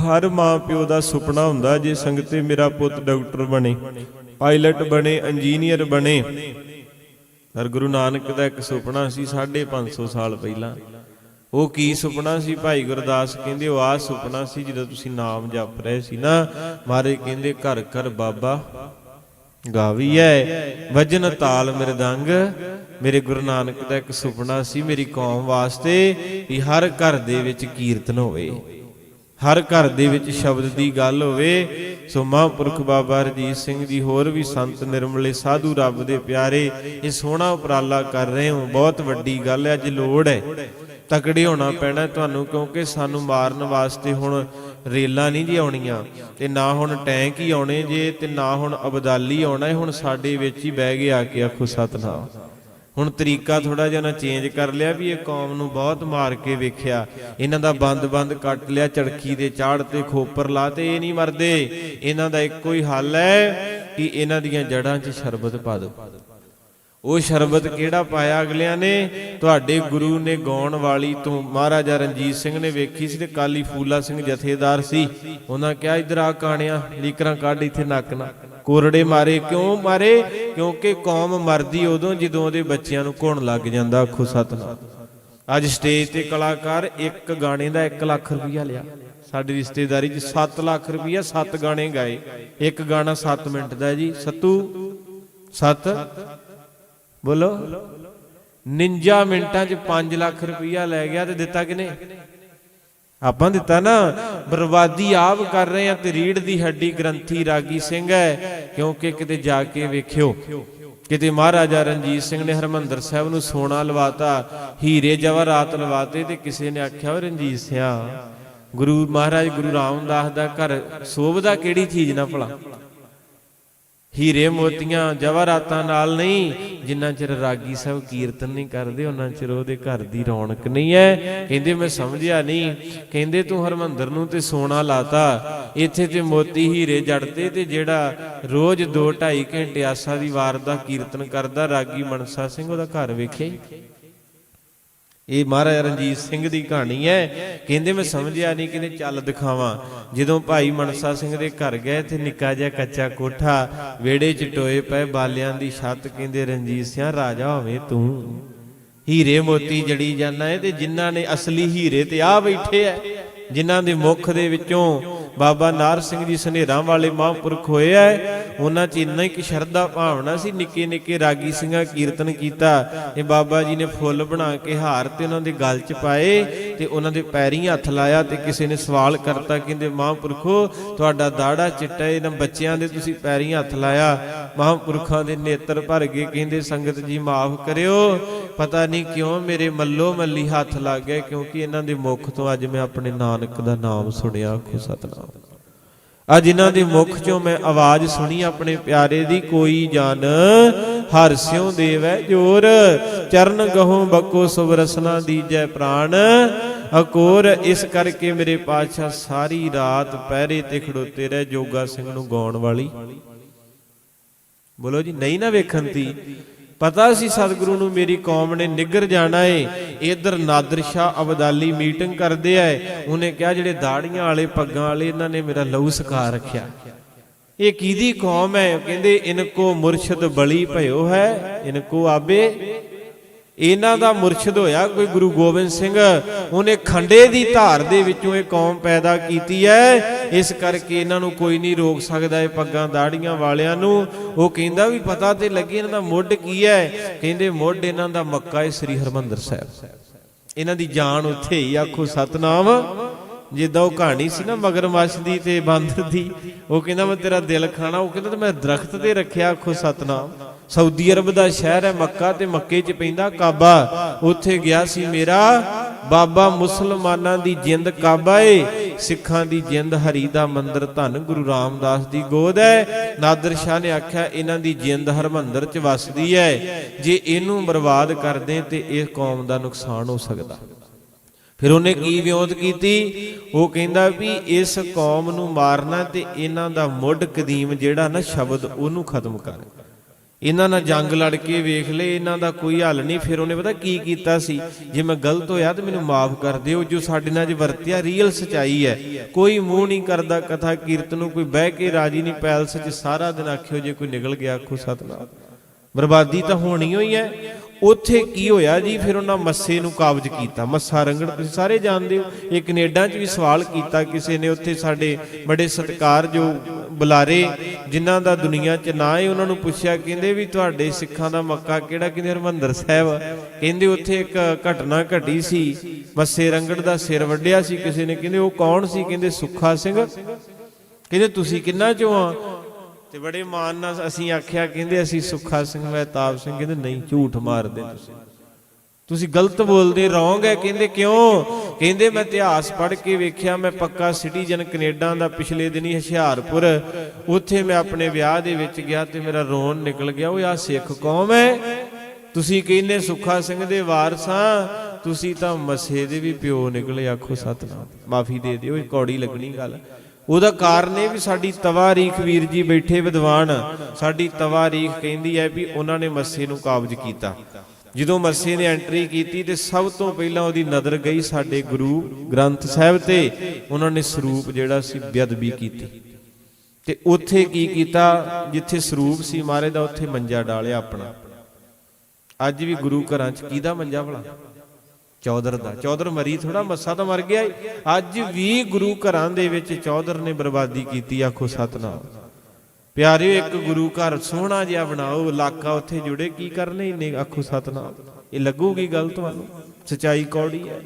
ਹਰ ਮਾਂ ਪਿਓ ਦਾ ਸੁਪਨਾ ਹੁੰਦਾ ਜੇ ਸੰਗਤੇ ਮੇਰਾ ਪੁੱਤ ਡਾਕਟਰ ਬਣੇ, ਪਾਇਲਟ ਬਣੇ, ਇੰਜੀਨੀਅਰ ਬਣੇ। ਪਰ ਗੁਰੂ ਨਾਨਕ ਦਾ ਇੱਕ ਸੁਪਨਾ ਸੀ 550 ਸਾਲ ਪਹਿਲਾਂ। ਉਹ ਕੀ ਸੁਪਨਾ ਸੀ? ਭਾਈ ਗੁਰਦਾਸ ਕਹਿੰਦੇ, ਉਹ ਆ ਸੁਪਨਾ ਸੀ ਜਦੋਂ ਤੁਸੀਂ ਨਾਮ ਜਪ ਰਹੇ ਸੀ ਨਾ। ਮਾਰੇ ਕਹਿੰਦੇ, ਘਰ ਘਰ ਬਾਬਾ ਗਾਵੀ ਹੈ ਵਜਨ ਤਾਲ ਮਿਰਦੰਗ ਮੇਰੇ ਗੁਰੂ ਨਾਨਕ ਦਾ ਇੱਕ ਸੁਪਨਾ ਸੀ, ਮੇਰੀ ਕੌਮ ਵਾਸਤੇ ਵੀ ਹਰ ਘਰ ਦੇ ਵਿੱਚ ਕੀਰਤਨ ਹੋਵੇ। ਹਰ ਘਰ ਦੇ ਵਿੱਚ ਸ਼ਬਦ ਦੀ ਗੱਲ ਹੋਵੇ, ਸੋ ਮਹਾਂਪੁਰਖ ਬਾਬਾ ਰਜੀਤ ਸਿੰਘ ਜੀ ਹੋਰ ਵੀ ਸੰਤ ਨਿਰਮਲੇ ਸਾਧੂ ਰੱਬ ਦੇ ਪਿਆਰੇ ਇਹ ਸੋਹਣਾ ਉਪਰਾਲਾ ਕਰ ਰਹੇ ਹੋ। ਬਹੁਤ ਵੱਡੀ ਗੱਲ ਹੈ, ਅੱਜ ਲੋੜ ਹੈ। ਤਕੜੇ ਹੋਣਾ ਪੈਣਾ ਤੁਹਾਨੂੰ, ਕਿਉਂਕਿ ਸਾਨੂੰ ਮਾਰਨ ਵਾਸਤੇ ਹੁਣ ਰੇਲਾਂ ਨਹੀਂ ਜੀ ਆਉਣੀਆਂ, ਤੇ ਨਾ ਹੁਣ ਟੈਂਕ ਹੀ ਆਉਣੇ ਜੇ, ਤੇ ਨਾ ਹੁਣ ਅਬਦਾਲੀ ਆਉਣਾ ਹੁਣ ਸਾਡੇ ਵਿੱਚ ਹੀ ਬਹਿ ਗਏ ਆ ਕੇ ਆਖੋ ਸਤਨਾਮ। ਹੁਣ ਤਰੀਕਾ ਥੋੜਾ ਜਿਹਾ ਨਾ ਚੇਂਜ ਕਰ ਲਿਆ ਵੀ ਇਹ ਕੌਮ ਨੂੰ ਬਹੁਤ ਮਾਰ ਕੇ ਵੇਖਿਆ। ਇਹਨਾਂ ਦਾ ਬੰਦ-ਬੰਦ ਕੱਟ ਲਿਆ, ਚੜਖੀ ਦੇ ਚਾੜ ਤੇ ਖੋਪਰ ਲਾ ਤੇ ਇਹ ਨਹੀਂ ਮਰਦੇ। ਇਹਨਾਂ ਦਾ ਇੱਕੋ ਹੀ ਹੱਲ ਹੈ ਕਿ ਇਹਨਾਂ ਦੀਆਂ ਜੜਾਂ 'ਚ ਸ਼ਰਬਤ ਪਾ ਦਿਓ। ਉਹ ਸ਼ਰਬਤ ਕਿਹੜਾ ਪਾਇਆ ਅਗਲਿਆਂ ਨੇ? ਤੁਹਾਡੇ ਗੁਰੂ ਨੇ ਗਾਉਣ ਵਾਲੀ ਤੋਂ ਮਹਾਰਾਜਾ ਰਣਜੀਤ ਸਿੰਘ ਨੇ ਵੇਖੀ ਸੀ ਤੇ ਕਾਲੀ ਫੂਲਾ ਸਿੰਘ ਜਥੇਦਾਰ ਸੀ। ਉਹਨਾਂ ਕਿਹਾ, ਇਧਰ ਆ ਕਾਣਿਆ, ਲੀਕਰਾਂ ਕੱਢ ਇੱਥੇ ਨੱਕ ਨਾ। ਕੋਰੜੇ ਮਾਰੇ, ਕਿਉਂ ਮਾਰੇ? ਕਿਉਂਕਿ ਕੌਮ ਮਰਦੀ ਉਦੋਂ ਜਦੋਂ ਉਹਦੇ ਬੱਚਿਆਂ ਨੂੰ ਘੁਣ ਲੱਗ ਜਾਂਦਾ, ਆਖੋ ਸਤਨਾਮ। ਅੱਜ ਸਟੇਜ ਤੇ ਕਲਾਕਾਰ ਇੱਕ ਗਾਣੇ ਦਾ 1 ਲੱਖ ਰੁਪਇਆ ਲਿਆ। ਸਾਡੀ ਰਿਸ਼ਤੇਦਾਰੀ 'ਚ 7 ਲੱਖ ਰੁਪਇਆ 7 ਗਾਣੇ ਗਾਏ। ਇੱਕ ਗਾਣਾ 7 ਮਿੰਟ ਦਾ ਜੀ। ਸੱਤੂ 7 ਬੋਲੋ। 49 ਮਿੰਟਾਂ 'ਚ 5 ਲੱਖ ਰੁਪਇਆ ਲੈ ਗਿਆ ਤੇ ਦਿੱਤਾ ਕਿਨੇ? ਆਪਾਂ ਦਿੱਤਾ ਨਾ। ਬਰਬਾਦੀ ਆਪ ਕਰ ਰਹੇ ਆ ਤੇ ਰੀੜ ਦੀ ਹੱਡੀ ਗ੍ਰੰਥੀ ਰਾਗੀ ਸਿੰਘ ਹੈ, ਕਿਉਂਕਿ ਕਿਤੇ ਜਾ ਕੇ ਵੇਖਿਓ। ਕਿਤੇ ਮਹਾਰਾਜਾ ਰਣਜੀਤ ਸਿੰਘ ਨੇ ਹਰਮੰਦਰ ਸਾਹਿਬ ਨੂੰ ਸੋਨਾ ਲਵਾਤਾ, ਹੀਰੇ ਜਵਾਹਰਾਤ ਲਵਾਤੇ ਤੇ ਕਿਸੇ ਨੇ ਆਖਿਆ ਉਹ ਰਣਜੀਤ ਸਿਆ, ਗੁਰੂ ਮਹਾਰਾਜ ਗੁਰੂ ਰਾਮਦਾਸ ਦਾ ਘਰ ਸੋਭਦਾ ਕਿਹੜੀ ਚੀਜ਼ ਨਾ ਭਲਾ? ਹੀਰੇ ਮੋਤੀਆਂ ਜਵਾਹਰਾਤਾਂ ਨਾਲ ਨਹੀਂ, ਜਿੰਨਾ ਚਿਰ ਰਾਗੀ ਸਾਹਿਬ ਕੀਰਤਨ ਨਹੀਂ ਕਰਦੇ, ਉਹਨਾਂ ਚਿਰ ਉਹਦੇ ਘਰ ਦੀ ਰੌਣਕ ਨਹੀਂ ਹੈ। ਕਹਿੰਦੇ, ਮੈਂ ਸਮਝਿਆ ਨਹੀਂ। ਕਹਿੰਦੇ, ਤੂੰ ਹਰਮੰਦਰ ਨੂੰ ਤੇ ਸੋਨਾ ਲਾਤਾ। ਇੱਥੇ ਤੇ ਮੋਤੀ ਹੀਰੇ ਜੜਦੇ ਤੇ ਜਿਹੜਾ ਰੋਜ਼ 2 2.5 ਘੰਟੇ ਆਸਾ ਦੀ ਵਾਰ ਦਾ ਕੀਰਤਨ ਕਰਦਾ, ਰਾਗੀ ਮਨਸਾ ਸਿੰਘ ਉਹਦਾ ਘਰ ਵੇਖਿਆ ਇਹ ਮਹਾਰਾਜਾ ਰਣਜੀਤ ਸਿੰਘ ਦੀ ਕਹਾਣੀ ਹੈ। ਕਹਿੰਦੇ ਮੈਂ ਸਮਝਿਆ ਨਹੀਂ ਕਿਨੇ ਚੱਲ ਦਿਖਾਵਾਂ। ਜਦੋਂ ਭਾਈ ਮਨਸਾ ਸਿੰਘ ਦੇ ਘਰ ਗਏ ਤੇ ਨਿੱਕਾ ਜਿਹਾ ਕੱਚਾ ਕੋਠਾ, ਵਿਹੜੇ 'ਚ ਟੋਏ ਪਏ ਬਾਲਿਆਂ ਦੀ ਛੱਤ, ਕਹਿੰਦੇ ਰਣਜੀਤ ਸਿੰਘ, ਰਾਜਾ ਹੋਵੇ ਤੂੰ। ਹੀਰੇ ਮੋਤੀ ਜੜੀ ਜਾਂਦਾ ਹੈ ਤੇ ਜਿਨ੍ਹਾਂ ਨੇ ਅਸਲੀ ਹੀਰੇ ਤੇ ਆ ਬੈਠੇ ਐ, ਜਿਨ੍ਹਾਂ ਦੇ ਮੁਖ ਦੇ ਵਿੱਚੋਂ ਬਾਬਾ ਨਾਰ ਸਿੰਘ ਜੀ ਸਨੇਰਾਂ ਵਾਲੇ ਮਹਾਂਪੁਰਖ ਹੋਏ ਐ ਉਹਨਾਂ 'ਚ ਇੰਨਾ ਹੀ ਕਿ ਸ਼ਰਧਾ ਭਾਵਨਾ ਸੀ, ਨਿੱਕੇ ਨਿੱਕੇ ਰਾਗੀ ਸਿੰਘਾਂ ਕੀਰਤਨ ਕੀਤਾ ਇਹ ਬਾਬਾ ਜੀ ਨੇ ਫੁੱਲ ਬਣਾ ਕੇ ਹਾਰ ਤੇ ਉਹਨਾਂ ਦੇ ਗਲ 'ਚ ਪਾਏ ਤੇ ਉਹਨਾਂ ਦੇ ਪੈਰੀਂ ਹੱਥ ਲਾਇਆ ਤੇ ਕਿਸੇ ਨੇ ਸਵਾਲ ਕਰਤਾ, ਕਹਿੰਦੇ, ਮਹਾਂਪੁਰਖੋ, ਤੁਹਾਡਾ ਦਾੜਾ ਚਿੱਟਾ ਇਹਨਾਂ ਬੱਚਿਆਂ ਦੇ ਤੁਸੀਂ ਪੈਰੀਂ ਹੱਥ ਲਾਇਆ। ਮਹਾਂਪੁਰਖਾਂ ਦੇ ਨੇਤਰ ਭਰ ਗਏ, ਕਹਿੰਦੇ, ਸੰਗਤ ਜੀ, ਮਾਫ ਕਰਿਓ। ਪਤਾ ਨਹੀਂ ਕਿਉਂ ਮੇਰੇ ਮੱਲੋ ਮੱਲੀ ਹੱਥ ਲੱਗ ਗਏ ਕਿਉਂਕਿ ਇਹਨਾਂ ਦੇ ਮੁਖ ਤੋਂ ਅੱਜ ਮੈਂ ਆਪਣੇ ਨਾਨਕ ਦਾ ਨਾਮ ਸੁਣਿਆ, ਆਖੋ ਸਤਨਾਮ। ਅੱਜ ਇਹਨਾਂ ਦੇ ਮੁਖ ਚੋਂ ਮੈਂ ਆਵਾਜ਼ ਸੁਣੀ, ਆਪਣੇ ਪਿਆਰੇ ਦੀ ਕੋਈ ਜਨ ਹਰ ਸਿਉ ਦੇਵੈ ਜੋਰ। ਚਰਨ ਗਹੋਂ ਬਕੋ ਸੁਬਰਸਨਾ ਦੀਜੈ ਪ੍ਰਾਣ ਅਕੋਰ, ਇਸ ਕਰਕੇ ਮੇਰੇ ਪਾਤਸ਼ਾਹ ਸਾਰੀ ਰਾਤ ਪਹਿਰੇ ਤੇ ਖੜੋਤੇ ਰਹਿ ਜੋਗਾ ਸਿੰਘ ਨੂੰ ਗਾਉਣ ਵਾਲੀ। ਬੋਲੋ ਜੀ, ਨਹੀਂ ਨਾ ਵੇਖਣ ਤੀ। ਪਤਾ ਸੀ ਸਤਿਗੁਰੂ ਨੂੰ ਮੇਰੀ ਕੌਮ ਨੇ ਨਿੱਗਰ ਜਾਣਾ ਏ। ਇਧਰ ਨਾਦਰ ਸ਼ਾਹ ਅਬਦਾਲੀ ਮੀਟਿੰਗ ਕਰਦੇ ਐ ਉਹਨੇ ਕਿਹਾ ਜਿਹੜੇ ਦਾੜੀਆਂ ਵਾਲੇ, ਪੱਗਾਂ ਵਾਲੇ, ਇਹਨਾਂ ਨੇ ਮੇਰਾ ਲਹੂ ਸਕਾ ਰੱਖਿਆ। ਇਹ ਕਿਹਦੀ ਕੌਮ ਹੈ? ਕਹਿੰਦੇ ਇਨਕੋ ਮੁਰਸ਼ਦ ਬਲੀ ਭਇਓ ਹੈ ਇਨਕੋ ਆਬੇ ਇਹਨਾਂ ਦਾ ਮੁਰਸ਼ਿਦ ਹੋਇਆ ਕੋਈ ਗੁਰੂ ਗੋਬਿੰਦ ਸਿੰਘ। ਉਹਨੇ ਖੰਡੇ ਦੀ ਧਾਰ ਦੇ ਵਿੱਚੋਂ ਇਹ ਕੌਮ ਪੈਦਾ ਕੀਤੀ ਹੈ। ਇਸ ਕਰਕੇ ਇਹਨਾਂ ਨੂੰ ਕੋਈ ਨਹੀਂ ਰੋਕ ਸਕਦਾ ਇਹ ਪੱਗਾਂ ਦਾੜੀਆਂ ਵਾਲਿਆਂ ਨੂੰ। ਉਹ ਕਹਿੰਦਾ ਵੀ ਪਤਾ ਤੇ ਲੱਗੇ ਇਹਨਾਂ ਦਾ ਮੁੱਢ ਕੀ ਹੈ। ਕਹਿੰਦੇ ਮੁੱਢ ਇਹਨਾਂ ਦਾ ਮੱਕਾ ਹੈ ਸ੍ਰੀ ਹਰਮੰਦਰ ਸਾਹਿਬ। ਇਹਨਾਂ ਦੀ ਜਾਨ ਉੱਥੇ ਹੀ ਆਖੋ ਸਤਨਾਮ। ਜਿੱਦਾਂ ਉਹ ਕਹਾਣੀ ਸੀ ਨਾ ਮਗਰਮੱਛ ਦੀ ਤੇ ਬਾਂਦਰ ਦੀ, ਉਹ ਕਹਿੰਦਾ ਮੈਂ ਤੇਰਾ ਦਿਲ ਖਾਣਾ, ਉਹ ਕਹਿੰਦਾ ਤੇ ਮੈਂ ਦਰਖਤ ਤੇ ਰੱਖਿਆ, ਆਖੋ ਸਤਨਾਮ। ਸਾਊਦੀ ਅਰਬ ਦਾ ਸ਼ਹਿਰ ਹੈ ਮੱਕਾ ਤੇ ਮੱਕੇ 'ਚ ਪੈਂਦਾ ਕਾਬਾ। ਉੱਥੇ ਗਿਆ ਸੀ ਮੇਰਾ ਬਾਬਾ ਮੁਸਲਮਾਨਾਂ ਦੀ ਜਿੰਦ, ਕਾਬਾ ਏ। ਸਿੱਖਾਂ ਦੀ ਜਿੰਦ, ਹਰੀ ਦਾ ਮੰਦਰ, ਧੰਨ ਗੁਰੂ ਰਾਮਦਾਸ ਦੀ ਗੋਦ ਹੈ। ਨਾਦਰ ਸ਼ਾਹ ਨੇ ਆਖਿਆ, ਇਹਨਾਂ ਦੀ ਜਿੰਦ ਹਰਮੰਦਰ 'ਚ ਵਸਦੀ ਹੈ। ਜੇ ਇਹਨੂੰ ਬਰਬਾਦ ਕਰਦੇ ਤੇ ਇਹ ਕੌਮ ਦਾ ਨੁਕਸਾਨ ਹੋ ਸਕਦਾ। ਫਿਰ ਉਹਨੇ ਕੀ ਵਿਉਂਤ ਕੀਤੀ? ਉਹ ਕਹਿੰਦਾ ਵੀ ਇਸ ਕੌਮ ਨੂੰ ਮਾਰਨਾ ਤੇ ਇਹਨਾਂ ਦਾ ਮੁੱਢ ਕਦੀਮ ਜਿਹੜਾ ਨਾ ਸ਼ਬਦ ਉਹਨੂੰ ਖਤਮ ਕਰ। ਇਹਨਾਂ ਨਾਲ ਜੰਗ ਲੜ ਕੇ ਵੇਖ ਲਏ, ਇਹਨਾਂ ਦਾ ਕੋਈ ਹੱਲ ਨਹੀਂ। ਫਿਰ ਉਹਨੇ ਪਤਾ ਕੀ ਕੀਤਾ ਸੀ? ਜੇ ਮੈਂ ਗਲਤ ਹੋਇਆ ਤਾਂ ਮੈਨੂੰ ਮਾਫ ਕਰ ਦਿਓ। ਜੋ ਸਾਡੇ ਨਾਲ ਜੇ ਵਰਤਿਆ ਰੀਅਲ ਸਚਾਈ ਹੈ। ਕੋਈ ਮੂੰਹ ਨਹੀਂ ਕਰਦਾ ਕਥਾ ਕੀਰਤਨ ਨੂੰ, ਕੋਈ ਬਹਿ ਕੇ ਰਾਜੀ ਨਹੀਂ, ਪੈਲਸ 'ਚ ਸਾਰਾ ਦਿਨ ਆਖਿਓ ਜੇ ਕੋਈ ਨਿਕਲ ਗਿਆ, ਆਖੋ ਸਤਨਾਮ। ਬਰਬਾਦੀ ਤਾਂ ਹੋਣੀ ਹੋਈ ਹੈ। ਉੱਥੇ ਕੀ ਹੋਇਆ ਜੀ? ਫਿਰ ਉਹਨਾਂ ਮੱਸੇ ਨੂੰ ਕਾਬਜ ਕੀਤਾ, ਮੱਸਾ ਰੰਗੜ ਤੁਸੀਂ ਸਾਰੇ ਜਾਣਦੇ ਹੋ, ਇਹ ਕੈਨੇਡਾ 'ਚ ਵੀ ਸਵਾਲ ਕੀਤਾ ਕਿਸੇ ਨੇ, ਉੱਥੇ ਸਾਡੇ ਬੜੇ ਸਤਕਾਰ ਜੋ ਬੁਲਾਰੇ ਜਿਨ੍ਹਾਂ ਦਾ ਦੁਨੀਆ 'ਚ ਨਾ ਹੈ ਉਹਨਾਂ ਨੂੰ ਪੁੱਛਿਆ, ਕਹਿੰਦੇ ਵੀ ਤੁਹਾਡੇ ਸਿੱਖਾਂ ਦਾ ਮੱਕਾ ਕਿਹੜਾ? ਕਹਿੰਦੇ ਹਰਮੰਦਰ ਸਾਹਿਬ। ਕਹਿੰਦੇ ਉੱਥੇ ਇੱਕ ਘਟਨਾ ਘਟੀ ਸੀ, ਮੱਸੇ ਰੰਗੜ ਦਾ ਸਿਰ ਵੱਢਿਆ ਸੀ ਕਿਸੇ ਨੇ। ਕਹਿੰਦੇ ਉਹ ਕੌਣ ਸੀ? ਕਹਿੰਦੇ ਸੁੱਖਾ ਸਿੰਘ। ਕਹਿੰਦੇ ਤੁਸੀਂ ਕਿੰਨਾ ਚੋਂ ਆ? ਤੇ ਬੜੇ ਮਾਣ ਨਾਲ ਅਸੀਂ ਆਖਿਆ, ਕਹਿੰਦੇ ਅਸੀਂ ਸੁੱਖਾ ਸਿੰਘ ਮਹਿਤਾਬ ਸਿੰਘ, ਕਹਿੰਦੇ ਨਹੀਂ, ਝੂਠ ਮਾਰਦੇ ਤੁਸੀਂ। ਤੁਸੀਂ ਗਲਤ ਬੋਲਦੇ ਰੋਂਗ ਹੈ, ਕਹਿੰਦੇ ਕਿਉਂ? ਕਹਿੰਦੇ ਮੈਂ ਇਤਿਹਾਸ ਪੜ੍ਹ ਕੇ ਵੇਖਿਆ, ਮੈਂ ਪੱਕਾ ਸਿਟੀਜ਼ਨ ਕੈਨੇਡਾ ਦਾ ਪਿਛਲੇ ਦਿਨੀ ਹੁਸ਼ਿਆਰਪੁਰ। ਉੱਥੇ ਮੈਂ ਆਪਣੇ ਵਿਆਹ ਦੇ ਵਿੱਚ ਗਿਆ ਤੇ ਮੇਰਾ ਰੋਣ ਨਿਕਲ ਗਿਆ ਉਹ ਆ ਸਿੱਖ ਕੌਮ ਹੈ। ਤੁਸੀਂ ਕਹਿੰਦੇ ਸੁੱਖਾ ਸਿੰਘ ਦੇ ਵਾਰਸਾਂ ਤੁਸੀਂ ਤਾਂ ਮਸੇ ਦੇ ਵੀ ਪਿਓ ਨਿਕਲੇ, ਆਖੋ ਸਤਨਾਮ। ਮਾਫੀ ਦੇ ਦਿਓ, ਇਹ ਕੌੜੀ ਲੱਗਣੀ ਗੱਲ। ਉਹਦਾ ਕਾਰਨ ਇਹ ਵੀ ਸਾਡੀ ਤਵਾਰੀਖ ਵੀਰ ਜੀ ਬੈਠੇ ਵਿਦਵਾਨ, ਸਾਡੀ ਤਵਾਰੀਖ ਕਹਿੰਦੀ ਹੈ ਵੀ ਉਹਨਾਂ ਨੇ ਮੱਸੇ ਨੂੰ ਕਾਬਜ ਕੀਤਾ। ਜਦੋਂ ਮੱਸੇ ਨੇ ਐਂਟਰੀ ਕੀਤੀ ਤੇ ਸਭ ਤੋਂ ਪਹਿਲਾਂ ਉਹਦੀ ਨਜ਼ਰ ਗਈ ਸਾਡੇ ਗੁਰੂ ਗ੍ਰੰਥ ਸਾਹਿਬ ਤੇ। ਉਹਨਾਂ ਨੇ ਸਰੂਪ ਜਿਹੜਾ ਸੀ ਬੇਅਦਬੀ ਕੀਤੀ। ਤੇ ਉੱਥੇ ਕੀ ਕੀਤਾ? ਜਿੱਥੇ ਸਰੂਪ ਸੀ ਮਹਾਰਾਜ ਦਾ, ਉੱਥੇ ਮੰਜਾ ਡਾਲਿਆ ਆਪਣਾ। ਅੱਜ ਵੀ ਗੁਰੂ ਘਰਾਂ 'ਚ ਕਿਹਦਾ ਮੰਜਾ ਭਲਾ? ਚੌਧਰ ਦਾ। ਚੌਧਰ ਮਰੀ ਥੋੜਾ ਮੱਸਾ ਤਾਂ ਮਰ ਗਿਆ ਅੱਜ ਵੀ ਗੁਰੂ ਘਰਾਂ ਦੇ ਵਿੱਚ ਚੌਧਰ ਨੇ ਬਰਬਾਦੀ ਕੀਤੀ, ਆਖੋ ਸਤਨਾਮ। ਪਿਆਰਿਓ, ਇੱਕ ਗੁਰੂ ਘਰ ਸੋਹਣਾ ਜਿਹਾ ਬਣਾਓ, ਇਲਾਕਾ ਉੱਥੇ ਜੁੜੇ, ਕੀ ਕਰਨੇ ਇੰਨੇ, ਆਖੋ ਸਤਨਾਮ। ਇਹ ਲੱਗੂਗੀ ਗੱਲ ਤੁਹਾਨੂੰ? ਸਚਾਈ ਕੌੜੀ ਹੈ।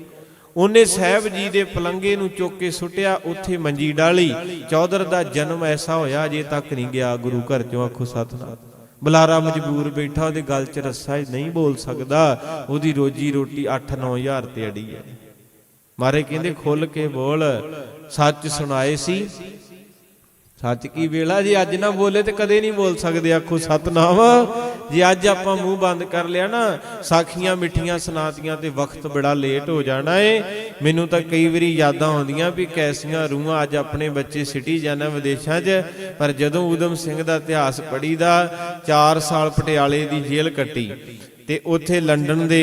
ਉਹਨੇ ਸਾਹਿਬ ਜੀ ਦੇ ਪਲੰਗੇ ਨੂੰ ਚੁੱਕ ਕੇ ਸੁੱਟਿਆ, ਉੱਥੇ ਮੰਜੀ ਡਾਲੀ। ਚੌਧਰ ਦਾ ਜਨਮ ਐਸਾ ਹੋਇਆ, ਅਜੇ ਤੱਕ ਨਹੀਂ ਗਿਆ ਗੁਰੂ ਘਰ ਚੋਂ, ਆਖੋ ਸਤਨਾਮ। ਬੁਲਾਰਾ ਮਜਬੂਰ ਬੈਠਾ, ਉਹਦੇ ਗਲ 'ਚ ਰੱਸਾ ਹੀ ਨਹੀਂ ਬੋਲ ਸਕਦਾ। ਉਹਦੀ ਰੋਜੀ ਰੋਟੀ 8-9000 ਤੇ ਅੜੀ ਹੈ। ਮਾਰੇ ਕਹਿੰਦੇ ਖੁੱਲ ਕੇ ਬੋਲ। ਸੱਚ ਸੁਣਾਏ ਸੀ। ਸੱਚ ਕੀ ਵੇਲਾ? ਜੇ ਅੱਜ ਨਾ ਬੋਲੇ ਤੇ ਕਦੇ ਨਹੀਂ ਬੋਲ ਸਕਦੇ, ਆਖੋ ਸਤਨਾਮ। ਜੇ ਅੱਜ ਆਪਾਂ ਮੂੰਹ ਬੰਦ ਕਰ ਲਿਆ ਨਾ, ਸਾਖੀਆਂ ਮਿੱਠੀਆਂ ਸੁਣਾਤੀਆਂ ਤੇ ਵਕਤ ਬੜਾ ਲੇਟ ਹੋ ਜਾਣਾ ਏ। ਮੈਨੂੰ ਤਾਂ ਕਈ ਵਾਰੀ ਯਾਦਾਂ ਆਉਂਦੀਆਂ ਵੀ ਕੈਸੀਆਂ ਰੂਹਾਂ ਅੱਜ ਆਪਣੇ ਬੱਚੇ ਸਿਟੀ ਜਾਣਾ ਵਿਦੇਸ਼ਾਂ 'ਚ, ਪਰ ਜਦੋਂ ਊਧਮ ਸਿੰਘ ਦਾ ਇਤਿਹਾਸ ਪੜੀਦਾ 4 ਸਾਲ ਪਟਿਆਲੇ ਦੀ ਜੇਲ੍ਹ ਕੱਟੀ ਤੇ ਉੱਥੇ ਲੰਡਨ ਦੇ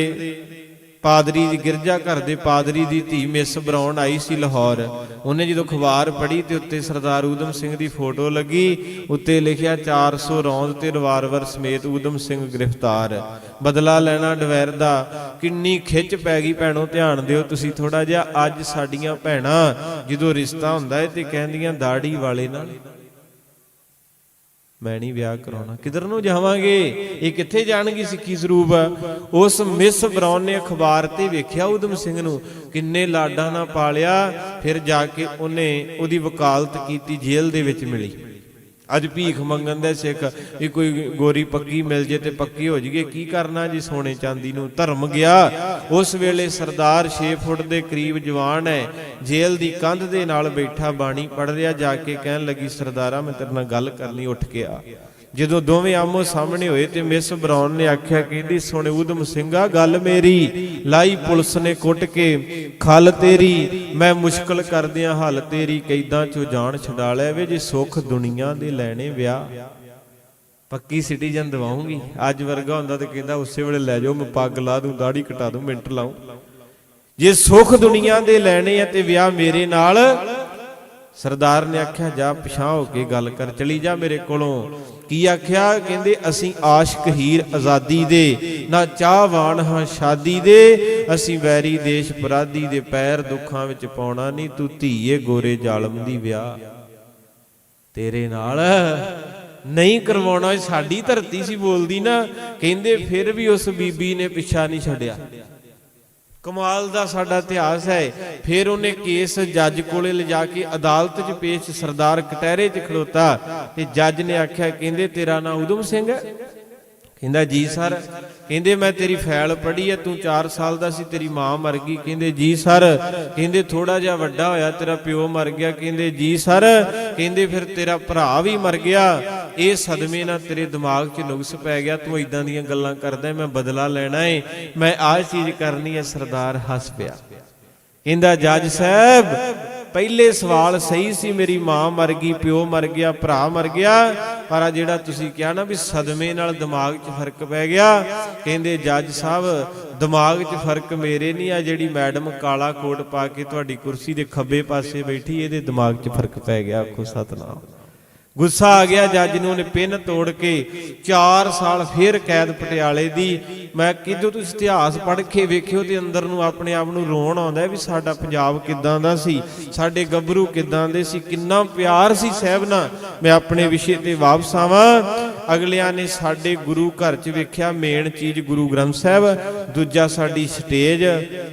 ਪਾਦਰੀ ਦੀ ਗਿਰਜਾ ਘਰ ਦੇ ਪਾਦਰੀ ਦੀ ਧੀ ਮਿਸ ਬਰਾਉਨ ਆਈ ਸੀ ਲਾਹੌਰ। ਉਹਨੇ ਜਦੋਂ ਅਖਬਾਰ ਪੜ੍ਹੀ ਤੇ ਉੱਤੇ ਸਰਦਾਰ ਊਧਮ ਸਿੰਘ ਦੀ ਫੋਟੋ ਲੱਗੀ, ਉੱਤੇ ਲਿਖਿਆ 400 ਰੌਂਦ ਤੇ ਰਿਵਾਲਵਰ ਸਮੇਤ ਊਧਮ ਸਿੰਘ ਗ੍ਰਿਫਤਾਰ। ਬਦਲਾ ਲੈਣਾ ਡਵੈਰ ਦਾ, ਕਿੰਨੀ ਖਿੱਚ ਪੈ ਗਈ ਭੈਣੋ, ਧਿਆਨ ਦਿਓ ਤੁਸੀਂ ਥੋੜਾ ਜਿਹਾ, ਅੱਜ ਸਾਡੀਆਂ ਭੈਣਾਂ ਜਦੋਂ ਰਿਸ਼ਤਾ ਹੁੰਦਾ ਹੈ ਤੇ ਕਹਿੰਦੀਆਂ ਦਾੜੀ ਵਾਲੇ ਨਾਲ। ਮੈਂ ਨਹੀਂ ਵਿਆਹ ਕਰਾਉਣਾ। ਕਿਧਰ ਨੂੰ ਜਾਵਾਂਗੇ? ਇਹ ਕਿੱਥੇ ਜਾਣਗੀ ਸਿੱਖੀ ਸਰੂਪ ਉਸ ਮਿਸ ਬਰਾਉਨ ਨੇ ਅਖਬਾਰ ਤੇ ਵੇਖਿਆ ਉਦਮ ਸਿੰਘ ਨੂੰ, ਕਿੰਨੇ ਲਾਡਾਂ ਨਾਲ ਪਾਲਿਆ, ਫਿਰ ਜਾ ਕੇ ਉਹਨੇ ਉਹਦੀ ਵਕਾਲਤ ਕੀਤੀ ਜੇਲ੍ਹ ਦੇ ਵਿੱਚ ਮਿਲੀ। ਅੱਜ ਭੀਖ ਮੰਗਣ ਦੇ ਸਿੱਖ ਵੀ ਕੋਈ ਗੋਰੀ ਪੱਕੀ ਮਿਲ ਜੇ ਤੇ ਪੱਕੀ ਹੋ ਜੀਏ, ਕੀ ਕਰਨਾ ਜੀ ਸੋਨੇ ਚਾਂਦੀ ਨੂੰ? ਧਰਮ ਗਿਆ। ਉਸ ਵੇਲੇ ਸਰਦਾਰ 6 ਫੁੱਟ ਦੇ ਕਰੀਬ ਜਵਾਨ ਹੈ, ਜੇਲ੍ਹ ਦੀ ਕੰਧ ਦੇ ਨਾਲ ਬੈਠਾ ਬਾਣੀ ਪੜ ਰਿਹਾ, ਜਾ ਕੇ ਕਹਿਣ ਲੱਗੀ, ਸਰਦਾਰਾ ਮੈਂ ਤੇਰੇ ਨਾਲ ਗੱਲ ਕਰਨੀ, ਉੱਠ ਕੇ ਆ। ਜਦੋਂ ਦੋਵੇਂ ਆਮੋ ਸਾਹਮਣੇ ਹੋਏ ਤੇ ਮਿਸ ਬਰਾਉਨ ਨੇ ਆਖਿਆ, ਕਹਿੰਦੀ ਸੋਨੇ ਉਦਮ ਸਿੰਘਾ, ਗੱਲ ਮੇਰੀ। ਲਾਈ ਪੁਲਿਸ ਨੇ ਕੁੱਟ ਕੇ, ਖਲ ਤੇਰੀ, ਮੈਂ ਮੁਸ਼ਕਲ ਕਰਦਿਆਂ, ਹੱਲ ਤੇਰੀ, ਕੈਦਾਂ ਚੋਂ ਜਾਨ ਛਡਾ ਲੈ ਵੇ ਜੇ ਸੁੱਖ ਦੁਨੀਆ ਦੇ ਲੈਣੇ ਵਿਆਹ। ਪੱਕੀ ਸਿਟੀਜ਼ਨ ਦਵਾਉਂਗੀ। ਅੱਜ ਵਰਗਾ ਹੁੰਦਾ ਤੇ ਕਹਿੰਦਾ, ਉਸੇ ਵੇਲੇ ਲੈ ਜਾਓ, ਮੈਂ ਪੱਗ ਲਾ ਦੂੰ ਦਾੜੀ ਕਟਾ ਦੂੰ, ਮਿੰਟ ਲਾਉਂ। ਜੇ ਸੁੱਖ ਦੁਨੀਆ ਦੇ ਲੈਣੇ ਆ ਤੇ ਵਿਆਹ ਮੇਰੇ ਨਾਲ ਸਰਦਾਰ ਨੇ ਆਖਿਆ, ਜਾ ਪਛਾਂ ਹੋ ਕੇ ਗੱਲ ਕਰ, ਚਲੀ ਜਾ ਮੇਰੇ ਕੋਲੋਂ। ਕੀ ਆਖਿਆ? ਕਹਿੰਦੇ, ਅਸੀਂ ਆਸ਼ਕ ਹੀਰ ਆਜ਼ਾਦੀ ਦੇ, ਨਾ ਚਾਹਵਾਨ ਹਾਂ ਸ਼ਾਦੀ ਦੇ। ਅਸੀਂ ਵੈਰੀ ਦੇਸ਼ ਪਰਾਦੀ ਦੇ ਪੈਰ ਦੁੱਖਾਂ ਵਿੱਚ ਪਾਉਣਾ ਨਹੀਂ, ਤੂੰ ਧੀਏ ਗੋਰੇ ਜ਼ਾਲਮ ਦੀ ਵਿਆਹ। ਤੇਰੇ ਨਾਲ ਨਹੀਂ ਕਰਵਾਉਣਾ, ਸਾਡੀ ਧਰਤੀ ਸੀ ਬੋਲਦੀ ਨਾ। ਕਹਿੰਦੇ, ਫਿਰ ਵੀ ਉਸ ਬੀਬੀ ਨੇ ਪਿੱਛਾ ਨਹੀਂ ਛੱਡਿਆ। ਕਮਾਲ ਦਾ ਸਾਡਾ ਇਤਿਹਾਸ ਹੈ। ਫਿਰ ਉਹਨੇ ਕੇਸ ਜੱਜ ਕੋਲੇ ਲਿਜਾ ਕੇ ਅਦਾਲਤ 'ਚ ਪੇਸ਼ ਸਰਦਾਰ ਕਟਹਿਰੇ 'ਚ ਖੜੋਤਾ ਤੇ ਜੱਜ ਨੇ ਆਖਿਆ, ਕਹਿੰਦੇ ਤੇਰਾ ਨਾਂ ਉਦਮ ਸਿੰਘ ਹੈ। ਕਹਿੰਦਾ, ਜੀ ਸਰ। ਕਹਿੰਦੇ, ਮੈਂ ਤੇਰੀ ਫਾਈਲ ਪੜ੍ਹੀ ਹੈ ਤੂੰ 4 ਸਾਲ ਦਾ ਸੀ, ਤੇਰੀ ਮਾਂ ਮਰ ਗਈ। ਕਹਿੰਦੇ, ਜੀ ਸਰ। ਕਹਿੰਦੇ ਥੋੜਾ ਜਿਹਾ ਵੱਡਾ ਹੋਇਆ, ਤੇਰਾ ਪਿਓ ਮਰ ਗਿਆ। ਕਹਿੰਦੇ, ਜੀ ਸਰ। ਕਹਿੰਦੇ, ਫਿਰ ਤੇਰਾ ਭਰਾ ਵੀ ਮਰ ਗਿਆ। ਇਹ ਸਦਮੇ ਨਾਲ ਤੇਰੇ ਦਿਮਾਗ 'ਚ ਨੁਕਸ ਪੈ ਗਿਆ, ਤੂੰ ਇਦਾਂ ਦੀਆਂ ਗੱਲਾਂ ਕਰਦਾ ਮੈਂ ਬਦਲਾ ਲੈਣਾ ਏ। ਮੈਂ ਆਹ ਚੀਜ਼ ਕਰਨੀ ਹੈ ਸਰਦਾਰ ਹੱਸ ਪਿਆ। ਕਹਿੰਦਾ, ਜੱਜ ਸਾਹਿਬ ਪਹਿਲੇ ਸਵਾਲ ਸਹੀ ਸੀ, ਮੇਰੀ ਮਾਂ ਮਰ ਗਈ, ਪਿਓ ਮਰ ਗਿਆ, ਭਰਾ ਮਰ ਗਿਆ, ਪਰ ਆ ਜਿਹੜਾ ਤੁਸੀਂ ਕਿਹਾ ਨਾ ਵੀ ਸਦਮੇ ਨਾਲ ਦਿਮਾਗ 'ਚ ਫ਼ਰਕ ਪੈ ਗਿਆ, ਕਹਿੰਦੇ ਜੱਜ ਸਾਹਿਬ, ਦਿਮਾਗ 'ਚ ਫ਼ਰਕ ਮੇਰੇ ਨਹੀਂ ਆ, ਜਿਹੜੀ ਮੈਡਮ ਕਾਲਾ ਕੋਟ ਪਾ ਕੇ ਤੁਹਾਡੀ ਕੁਰਸੀ ਦੇ ਖੱਬੇ ਪਾਸੇ ਬੈਠੀ, ਇਹਦੇ ਦਿਮਾਗ 'ਚ ਫ਼ਰਕ ਪੈ ਗਿਆ, ਆਖੋ ਸਤਨਾਮ। ਗੁੱਸਾ ਆ ਗਿਆ ਜੱਜ ਨੂੰ ਨੇ ਪਿੰਨ ਤੋੜ ਕੇ 4 ਸਾਲ ਫੇਰ ਕੈਦ ਪਟਿਆਲੇ ਦੀ। ਮੈਂ ਕਿਦੋਂ ਤੁਸੀਂ ਇਤਿਹਾਸ ਪੜ੍ਹ ਕੇ ਵੇਖਿਓ ਤੇ ਅੰਦਰ ਨੂੰ ਆਪਣੇ ਆਪ ਨੂੰ ਰੋਣ ਆਉਂਦਾ ਵੀ ਸਾਡਾ ਪੰਜਾਬ ਕਿੱਦਾਂ ਦਾ ਸੀ, ਸਾਡੇ ਗੱਭਰੂ ਕਿੱਦਾਂ ਦੇ ਸੀ, ਕਿੰਨਾ ਪਿਆਰ ਸੀ ਸਾਹਿਬ ਨਾਲ। ਮੈਂ ਆਪਣੇ ਵਿਸ਼ੇ ਤੇ ਵਾਪਸ ਆਵਾਂ। ਅਗਲਿਆਂ ਨੇ ਸਾਡੇ ਗੁਰੂ ਘਰ 'ਚ ਵੇਖਿਆ ਮੇਨ ਚੀਜ਼ ਗੁਰੂ ਗ੍ਰੰਥ ਸਾਹਿਬ, ਦੂਜਾ ਸਾਡੀ ਸਟੇਜ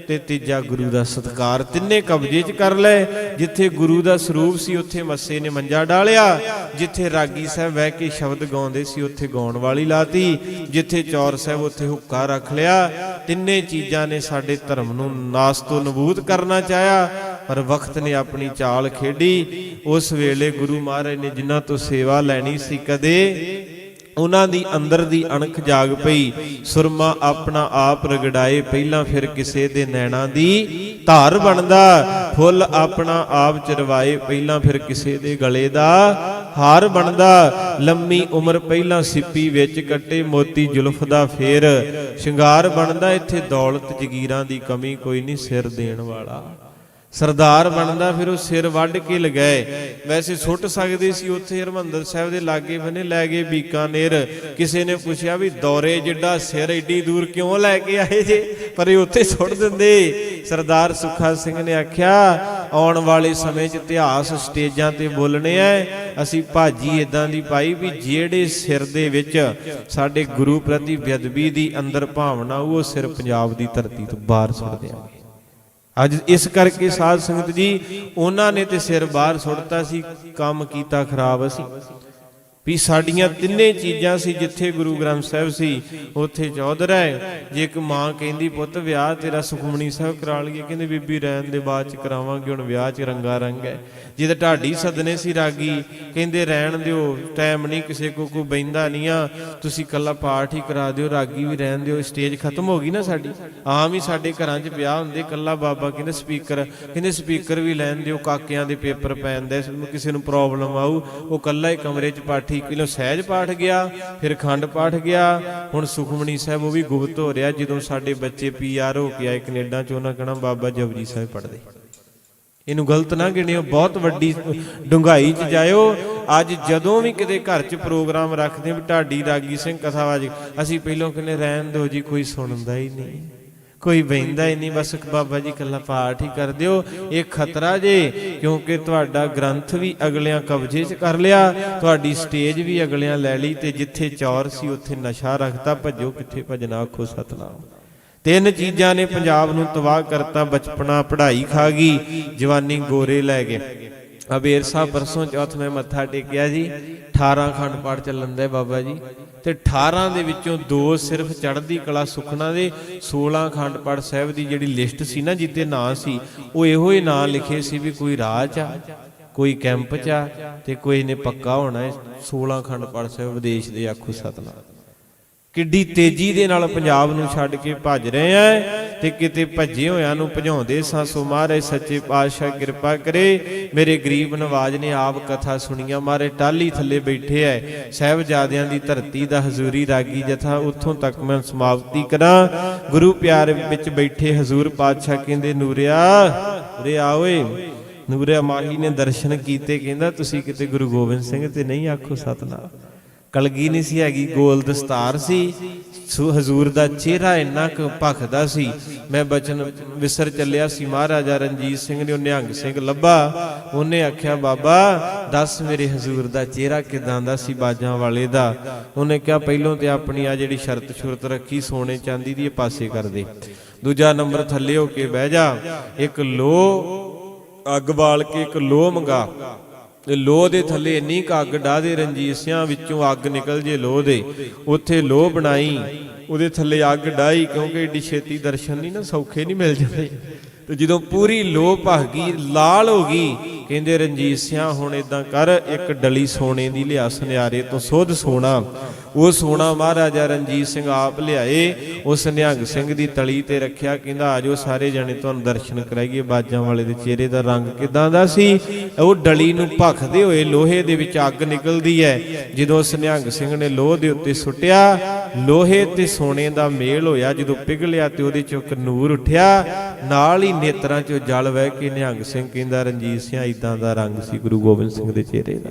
ਤੇ ਤੀਜਾ ਗੁਰੂ ਦਾ ਸਤਕਾਰ। ਤਿੰਨੇ ਕਬਜ਼ੇ 'ਚ ਕਰ ਲਏ। ਜਿੱਥੇ ਗੁਰੂ ਦਾ ਸਰੂਪ ਸੀ, ਉੱਥੇ ਮੱਸੇ ਨੇ ਮੰਜਾ ਡਾਲਿਆ। ਜਿੱਥੇ ਰਾਗੀ ਸਾਹਿਬ ਬਹਿ ਕੇ ਸ਼ਬਦ ਗਾਉਂਦੇ ਸੀ, ਉੱਥੇ ਗਾਉਣ ਵਾਲੀ ਲਾਤੀ। ਜਿੱਥੇ ਚੌਰ ਸਾਹਿਬ ਉੱਥੇ ਹੁੱਕਾ ਰੱਖ ਲਿਆ। ਤਿੰਨੇ ਚੀਜ਼ਾਂ ਨੇ ਸਾਡੇ ਧਰਮ ਨੂੰ ਨਾਸ ਤੋਂ ਨਬੂਦ ਕਰਨਾ ਚਾਹਿਆ, ਪਰ ਵਕਤ ਨੇ ਆਪਣੀ ਚਾਲ ਖੇਡੀ। ਉਸ ਵੇਲੇ ਗੁਰੂ ਮਹਾਰਾਜ ਨੇ ਜਿਨ੍ਹਾਂ ਤੋਂ ਸੇਵਾ ਲੈਣੀ ਸੀ ਕਦੇ ਉਹਨਾਂ ਦੀ ਅੰਦਰ ਦੀ ਅਣਖ ਜਾਗ ਪਈ, ਸੁਰਮਾ ਆਪਣਾ ਆਪ ਰਗੜਾਏ, ਪਹਿਲਾਂ ਫਿਰ ਕਿਸੇ ਦੇ ਨੈਣਾ ਦੀ ਧਾਰ ਬਣਦਾ, ਫੁੱਲ ਆਪਣਾ ਆਪ ਚਰਵਾਏ, ਪਹਿਲਾਂ ਫਿਰ ਕਿਸੇ ਦੇ ਗਲੇ ਦਾ ਹਾਰ ਬਣਦਾ, ਲੰਮੀ ਉਮਰ ਪਹਿਲਾਂ ਸਿੱਪੀ ਵਿੱਚ ਕੱਟੇ, ਮੋਤੀ ਜ਼ੁਲਫ ਦਾ ਫੇਰ ਸ਼ਿੰਗਾਰ ਬਣਦਾ, ਇੱਥੇ ਦੌਲਤ ਜਗੀਰਾਂ ਦੀ ਕਮੀ ਕੋਈ ਨਹੀਂ ਸਿਰ ਦੇਣ ਵਾਲਾ। ਸਰਦਾਰ ਬਣਦਾ, ਫਿਰ ਉਹ ਸਿਰ ਵੱਢ ਕੇ ਲਗਾਏ। ਵੈਸੇ ਸੁੱਟ ਸਕਦੇ ਸੀ ਉੱਥੇ ਹਰਮੰਦਰ ਸਾਹਿਬ ਦੇ ਲਾਗੇ ਬੰਨੇ ਲੈ ਗਏ ਬੀਕਾਨੇਰ। ਕਿਸੇ ਨੇ ਪੁੱਛਿਆ ਵੀ ਦੌਰੇ ਜਿੱਡਾ ਸਿਰ ਏਡੀ ਦੂਰ ਕਿਉਂ ਲੈ ਕੇ ਆਏ ਜੇ? ਪਰ ਇਹ ਉੱਥੇ ਸੁੱਟ ਦਿੰਦੇ। ਸਰਦਾਰ ਸੁਖਾ ਸਿੰਘ ਨੇ ਆਖਿਆ, ਆਉਣ ਵਾਲੇ ਸਮੇਂ 'ਚ ਇਤਿਹਾਸ ਸਟੇਜਾਂ ਤੇ ਬੋਲਣੇ ਐ। ਅਸੀਂ ਭਾਜੀ ਇਦਾਂ ਦੀ ਪਾਈ ਵੀ ਜਿਹੜੇ ਸਿਰ ਦੇ ਵਿੱਚ ਸਾਡੇ ਗੁਰੂ ਪ੍ਰਤੀ ਬੇਅਦਬੀ ਦੀ ਅੰਦਰ ਭਾਵਨਾ, ਉਹ ਸਿਰ ਪੰਜਾਬ ਦੀ ਧਰਤੀ ਤੋਂ ਬਾਹਰ ਸੁੱਟ ਦਿਆਂਗੇ। ਅੱਜ ਇਸ ਕਰਕੇ ਸਾਧ ਸੰਗਤ ਜੀ, ਉਹਨਾਂ ਨੇ ਤੇ ਸਿਰ ਬਾਹਰ ਸੁੱਟਤਾ ਸੀ, ਕੰਮ ਕੀਤਾ ਖਰਾਬ ਅਸੀਂ। ਵੀ ਸਾਡੀਆਂ ਤਿੰਨੇ ਚੀਜ਼ਾਂ ਸੀ ਜਿੱਥੇ ਗੁਰੂ ਗ੍ਰੰਥ ਸਾਹਿਬ ਸੀ, ਉੱਥੇ ਚੌਧਰ ਹੈ। ਜੇ ਇੱਕ ਮਾਂ ਕਹਿੰਦੀ, ਪੁੱਤ, ਵਿਆਹ ਤੇਰਾ ਸੁਖਮਣੀ ਸਾਹਿਬ ਕਰਾ ਲਈਏ। ਕਹਿੰਦੇ, ਬੀਬੀ, ਰਹਿਣ ਦੇ ਬਾਅਦ ਚ ਕਰਾਵਾਂਗੇ, ਹੁਣ ਵਿਆਹ ਚ ਰੰਗਾ ਰੰਗ ਹੈ। ਜੇ ਤਾਂ ਢਾਡੀ ਸਦਨੇ ਸੀ ਰਾਗੀ, ਕਹਿੰਦੇ, ਰਹਿਣ ਦਿਓ ਟਾਈਮ ਨਹੀਂ, ਕਿਸੇ ਕੋ ਕੋ ਬੈਂਦਾ ਨਹੀਂ ਆ। ਤੁਸੀਂ ਕੱਲਾ ਪਾਠ ਹੀ ਕਰਾ ਦਿਓ, ਰਾਗੀ ਵੀ ਰਹਿਣ ਦਿਓ ਸਟੇਜ ਖਤਮ ਹੋ ਗਈ ਨਾ ਸਾਡੀ? ਆਮ ਹੀ ਸਾਡੇ ਘਰਾਂ 'ਚ ਵਿਆਹ ਹੁੰਦੇ ਕੱਲਾ ਬਾਬਾ ਕਹਿੰਦੇ ਸਪੀਕਰ ਕਹਿੰਦੇ ਸਪੀਕਰ ਵੀ ਲੈਣ ਦਿਓ, ਕਾਕਿਆਂ ਦੇ ਪੇਪਰ ਪੈਂਦੇ, ਕਿਸੇ ਨੂੰ ਪ੍ਰੋਬਲਮ ਆਊ, ਉਹ ਕੱਲਾ ਹੀ ਕਮਰੇ 'ਚ ਪਾਠੀ ਕਿਲੋ ਸਹਿਜ ਪਾਠ ਗਿਆ, ਫਿਰ ਖੰਡ ਪਾਠ ਗਿਆ। ਹੁਣ ਸੁਖਮਣੀ ਸਾਹਿਬ ਉਹ ਵੀ ਗੁਪਤ ਹੋ ਰਿਹਾ, ਜਦੋਂ ਸਾਡੇ ਬੱਚੇ ਪੀਆਰ ਹੋ ਕੇ ਆਏ ਕੈਨੇਡਾ 'ਚ, ਉਹਨਾਂ ਕਹਣਾ, ਬਾਬਾ ਜਪਜੀ ਸਾਹਿਬ ਪੜ੍ਹਦੇ। ਇਹਨੂੰ ਗਲਤ ਨਾ ਗਿਣਿਓ, ਬਹੁਤ ਵੱਡੀ ਡੁੰਗਾਈ 'ਚ ਜਾਇਓ। ਅੱਜ ਜਦੋਂ ਵੀ ਕਿਤੇ ਘਰ 'ਚ ਪ੍ਰੋਗਰਾਮ ਰੱਖਦੇ ਵੀ ਢਾਡੀ ਰਾਗੀ ਸਿੰਘ ਕਥਾਵਾਜ ਅਸੀਂ ਪਹਿਲਾਂ ਕਹਿੰਦੇ ਰਹਿਣ ਦਿਓ ਜੀ, ਕੋਈ ਸੁਣਦਾ ਹੀ ਨਹੀਂ। ਕੋਈ ਬੈਂਦਾ ਹੀ ਨਹੀਂ, ਬਸ ਬਾਬਾ ਜੀ ਕੱਲਾ ਪਾਠ ਹੀ ਕਰ ਦਿਓ। ਇਹ ਖਤਰਾ ਜੇ, ਕਿਉਂਕਿ ਤੁਹਾਡਾ ਗ੍ਰੰਥ ਵੀ ਅਗਲਿਆਂ ਕਬਜ਼ੇ 'ਚ ਕਰ ਲਿਆ, ਤੁਹਾਡੀ ਸਟੇਜ ਵੀ ਅਗਲਿਆਂ ਲੈ ਲਈ ਤੇ ਜਿੱਥੇ ਚੌਰ ਸੀ, ਉੱਥੇ ਨਸ਼ਾ ਰੱਖਤਾ, ਭੱਜੋ ਕਿੱਥੇ ਭਜਣਾ, ਆਖੋ ਸਤਨਾਮ। ਤਿੰਨ ਚੀਜ਼ਾਂ ਨੇ ਪੰਜਾਬ ਨੂੰ ਤਬਾਹ ਕਰਤਾ, ਬਚਪਨਾ, ਪੜ੍ਹਾਈ ਖਾ ਗਈ, ਜਵਾਨੀ ਗੋਰੇ ਲੈ ਗਏ। ਅਬੇਰ ਸਾਹਿਬ ਪਰਸੋਂ ਚੌਥ ਮੈਂ ਮੱਥਾ ਟੇਕਿਆ ਜੀ 18 ਖੰਡ ਪਾਠ ਚੱਲਣ ਦੇ ਬਾਬਾ ਜੀ। ਤੇ 18 ਦੇ ਵਿੱਚੋਂ ਦੋ ਸਿਰਫ ਚੜ੍ਹਦੀ ਕਲਾ ਸੁਖਣਾ ਦੇ 16 ਖੰਡ ਪਾਠ ਸਾਹਿਬ ਦੀ ਜਿਹੜੀ ਲਿਸਟ ਸੀ ਨਾ ਜਿੱਤੇ ਨਾਂ ਸੀ, ਉਹ ਇਹੋ ਹੀ ਨਾਂ ਲਿਖੇ ਸੀ ਵੀ ਕੋਈ ਰਾਹ ਚ ਆ, ਕੋਈ ਕੈਂਪ ਚ ਆ, ਤੇ ਕੋਈ ਨੇ ਪੱਕਾ ਹੋਣਾ ਹੈ 16 ਖੰਡ ਪਾਠ ਸਾਹਿਬ, ਵਿਦੇਸ਼ ਦੇ ਆਖੋ ਸਤਨਾਮ। ਕਿੱਡੀ ਤੇਜ਼ੀ ਦੇ ਨਾਲ ਪੰਜਾਬ ਨੂੰ ਛੱਡ ਕੇ ਭੱਜ ਰਹੇ ਆ ਤੇ ਕਿਤੇ ਭੱਜੇ ਹੋਇਆਂ ਨੂੰ ਭਜਾਉਂਦੇ ਸਾਂ ਸੋ ਮਹਾਰਾਜ, ਸੱਚੇ ਪਾਤਸ਼ਾਹ, ਕਿਰਪਾ ਕਰੇ। ਮੇਰੇ ਗਰੀਬ ਨਵਾਜ ਨੇ ਆਪ ਕਥਾ ਸੁਣੀਆਂ। ਮਾਰੇ ਟਾਲੀ ਥੱਲੇ ਬੈਠੇ ਐ। ਸਹਿਬਜ਼ਾਦਿਆਂ ਦੀ ਧਰਤੀ ਦਾ ਹਜ਼ੂਰੀ ਰਾਗੀ ਜਥਾ, ਉੱਥੋਂ ਤੱਕ ਮੈਂ ਸਮਾਪਤੀ ਕਰਾਂ। ਗੁਰੂ ਪਿਆਰ ਵਿੱਚ ਬੈਠੇ ਹਜ਼ੂਰ ਪਾਤਸ਼ਾਹ ਕਹਿੰਦੇ, ਨੂਰਿਆ, ਉਰੇ ਆ ਓਏ। ਨੂਰਿਆ ਮਾਹੀ ਨੇ ਦਰਸ਼ਨ ਕੀਤੇ, ਕਹਿੰਦਾ, ਤੁਸੀਂ ਕਿਤੇ ਗੁਰੂ ਗੋਬਿੰਦ ਸਿੰਘ ਤੇ ਨਹੀਂ ਆਖੋ ਸਤਨਾਮ? ਕਲਗੀ ਨਹੀਂ ਸੀ ਹੈਗੀ, ਗੋਲ ਦਸਤਾਰ ਸੀ। ਸੋ ਹਜ਼ੂਰ ਦਾ ਚਿਹਰਾ ਇੰਨਾ ਕੁ ਭਖਦਾ ਸੀ। ਮੈਂ ਬਚਨ ਵਿਸਰ ਚੱਲਿਆ ਸੀ, ਮਹਾਰਾਜਾ ਰਣਜੀਤ ਸਿੰਘ ਨੇ ਉਹ ਨਿਹੰਗ ਸਿੰਘ ਲੱਭਾ। ਉਹਨੇ ਆਖਿਆ, ਬਾਬਾ, ਦੱਸ ਮੇਰੇ ਹਜ਼ੂਰ ਦਾ ਚਿਹਰਾ ਕਿਦਾਂ ਦਾ ਸੀ ਬਾਜਾਂ ਵਾਲੇ ਦਾ? ਉਹਨੇ ਕਿਹਾ, ਪਹਿਲੋਂ ਤੇ ਆਪਣੀ ਆ ਜਿਹੜੀ ਸ਼ਰਤ ਸ਼ੁਰਤ ਰੱਖੀ ਸੋਨੇ ਚਾਂਦੀ ਦੀ, ਇਹ ਪਾਸੇ ਕਰ ਦੇ। ਦੂਜਾ ਨੰਬਰ ਥੱਲੇ ਹੋ ਕੇ ਬਹਿ ਜਾ। ਇੱਕ ਲੋ ਅੱਗ ਬਾਲ ਕੇ ਇੱਕ ਲੋਹ ਮੰਗਾ। ਲੋਹ ਦੇ ਥੱਲੇ ਇੰਨੀ ਕੁ ਅੱਗ ਡਾ ਦੇ ਰਣਜੀਤ ਸਿਆਂ ਵਿੱਚੋਂ ਅੱਗ ਨਿਕਲ ਜੇ ਲੋਹ ਦੇ। ਉੱਥੇ ਲੋਹ ਬਣਾਈ, ਉਹਦੇ ਥੱਲੇ ਅੱਗ ਡਾਈ ਕਿਉਂਕਿ ਏਡੀ ਛੇਤੀ ਦਰਸ਼ਨ ਨਹੀਂ ਨਾ ਸੌਖੇ ਨਹੀਂ ਮਿਲ ਜਾਂਦੇ। ਤੇ ਜਦੋਂ ਪੂਰੀ ਲੋਹ ਭਖ ਗਈ, ਲਾਲ ਹੋ ਗਈ, ਕਹਿੰਦੇ ਰਣਜੀਤ ਸਿਆ ਹੁਣ ਇਦਾਂ ਕਰ, ਇੱਕ ਡਲੀ ਸੋਨੇ ਦੀ ਲਿਆ ਸੁਨਿਆਰੇ ਤੋਂ ਸੋਧ ਸੋਨਾ। ਉਹ ਸੋਨਾ ਮਹਾਰਾਜਾ ਰਣਜੀਤ ਸਿੰਘ ਆਪ ਲਿਆਏ। ਉਸ ਨਿਹੰਗ ਸਿੰਘ ਦੀ ਤਲੀ ਤੇ ਰੱਖਿਆ, ਕਹਿੰਦਾ ਆਜੋ ਸਾਰੇ ਜਣੇ ਤੁਹਾਨੂੰ ਦਰਸ਼ਨ ਕਰਾਈਏ। ਬਾਜਾਂ ਵਾਲੇ ਦੇ ਚਿਹਰੇ ਦਾ ਰੰਗ ਕਿਦਾਂ ਦਾ ਸੀ? ਉਹ ਡਲੀ ਨੂੰ ਭਖਦੇ ਹੋਏ ਲੋਹੇ ਦੇ ਵਿੱਚ ਅੱਗ ਨਿਕਲਦੀ ਹੈ। ਜਦੋਂ ਉਸ ਨਿਹੰਗ ਸਿੰਘ ਨੇ ਲੋਹ ਦੇ ਉੱਤੇ ਸੁੱਟਿਆ, ਲੋਹੇ ਤੇ ਸੋਨੇ ਦਾ ਮੇਲ ਹੋਇਆ। ਜਦੋਂ ਪਿਘਲਿਆ ਤੇ ਉਹਦੇ ਚੋਂ ਇੱਕ ਨੂਰ ਉੱਠਿਆ। ਨਾਲ ਹੀ ਨੇਤਰਾਂ ਚੋਂ ਜਲ ਵਹਿ ਕੇ ਨਿਹੰਗ ਸਿੰਘ ਕਹਿੰਦਾ, ਰਣਜੀਤ ਸਿੰਘ ਇਦਾਂ ਦਾ ਰੰਗ ਸੀ ਗੁਰੂ ਗੋਬਿੰਦ ਸਿੰਘ ਦੇ ਚਿਹਰੇ ਦਾ।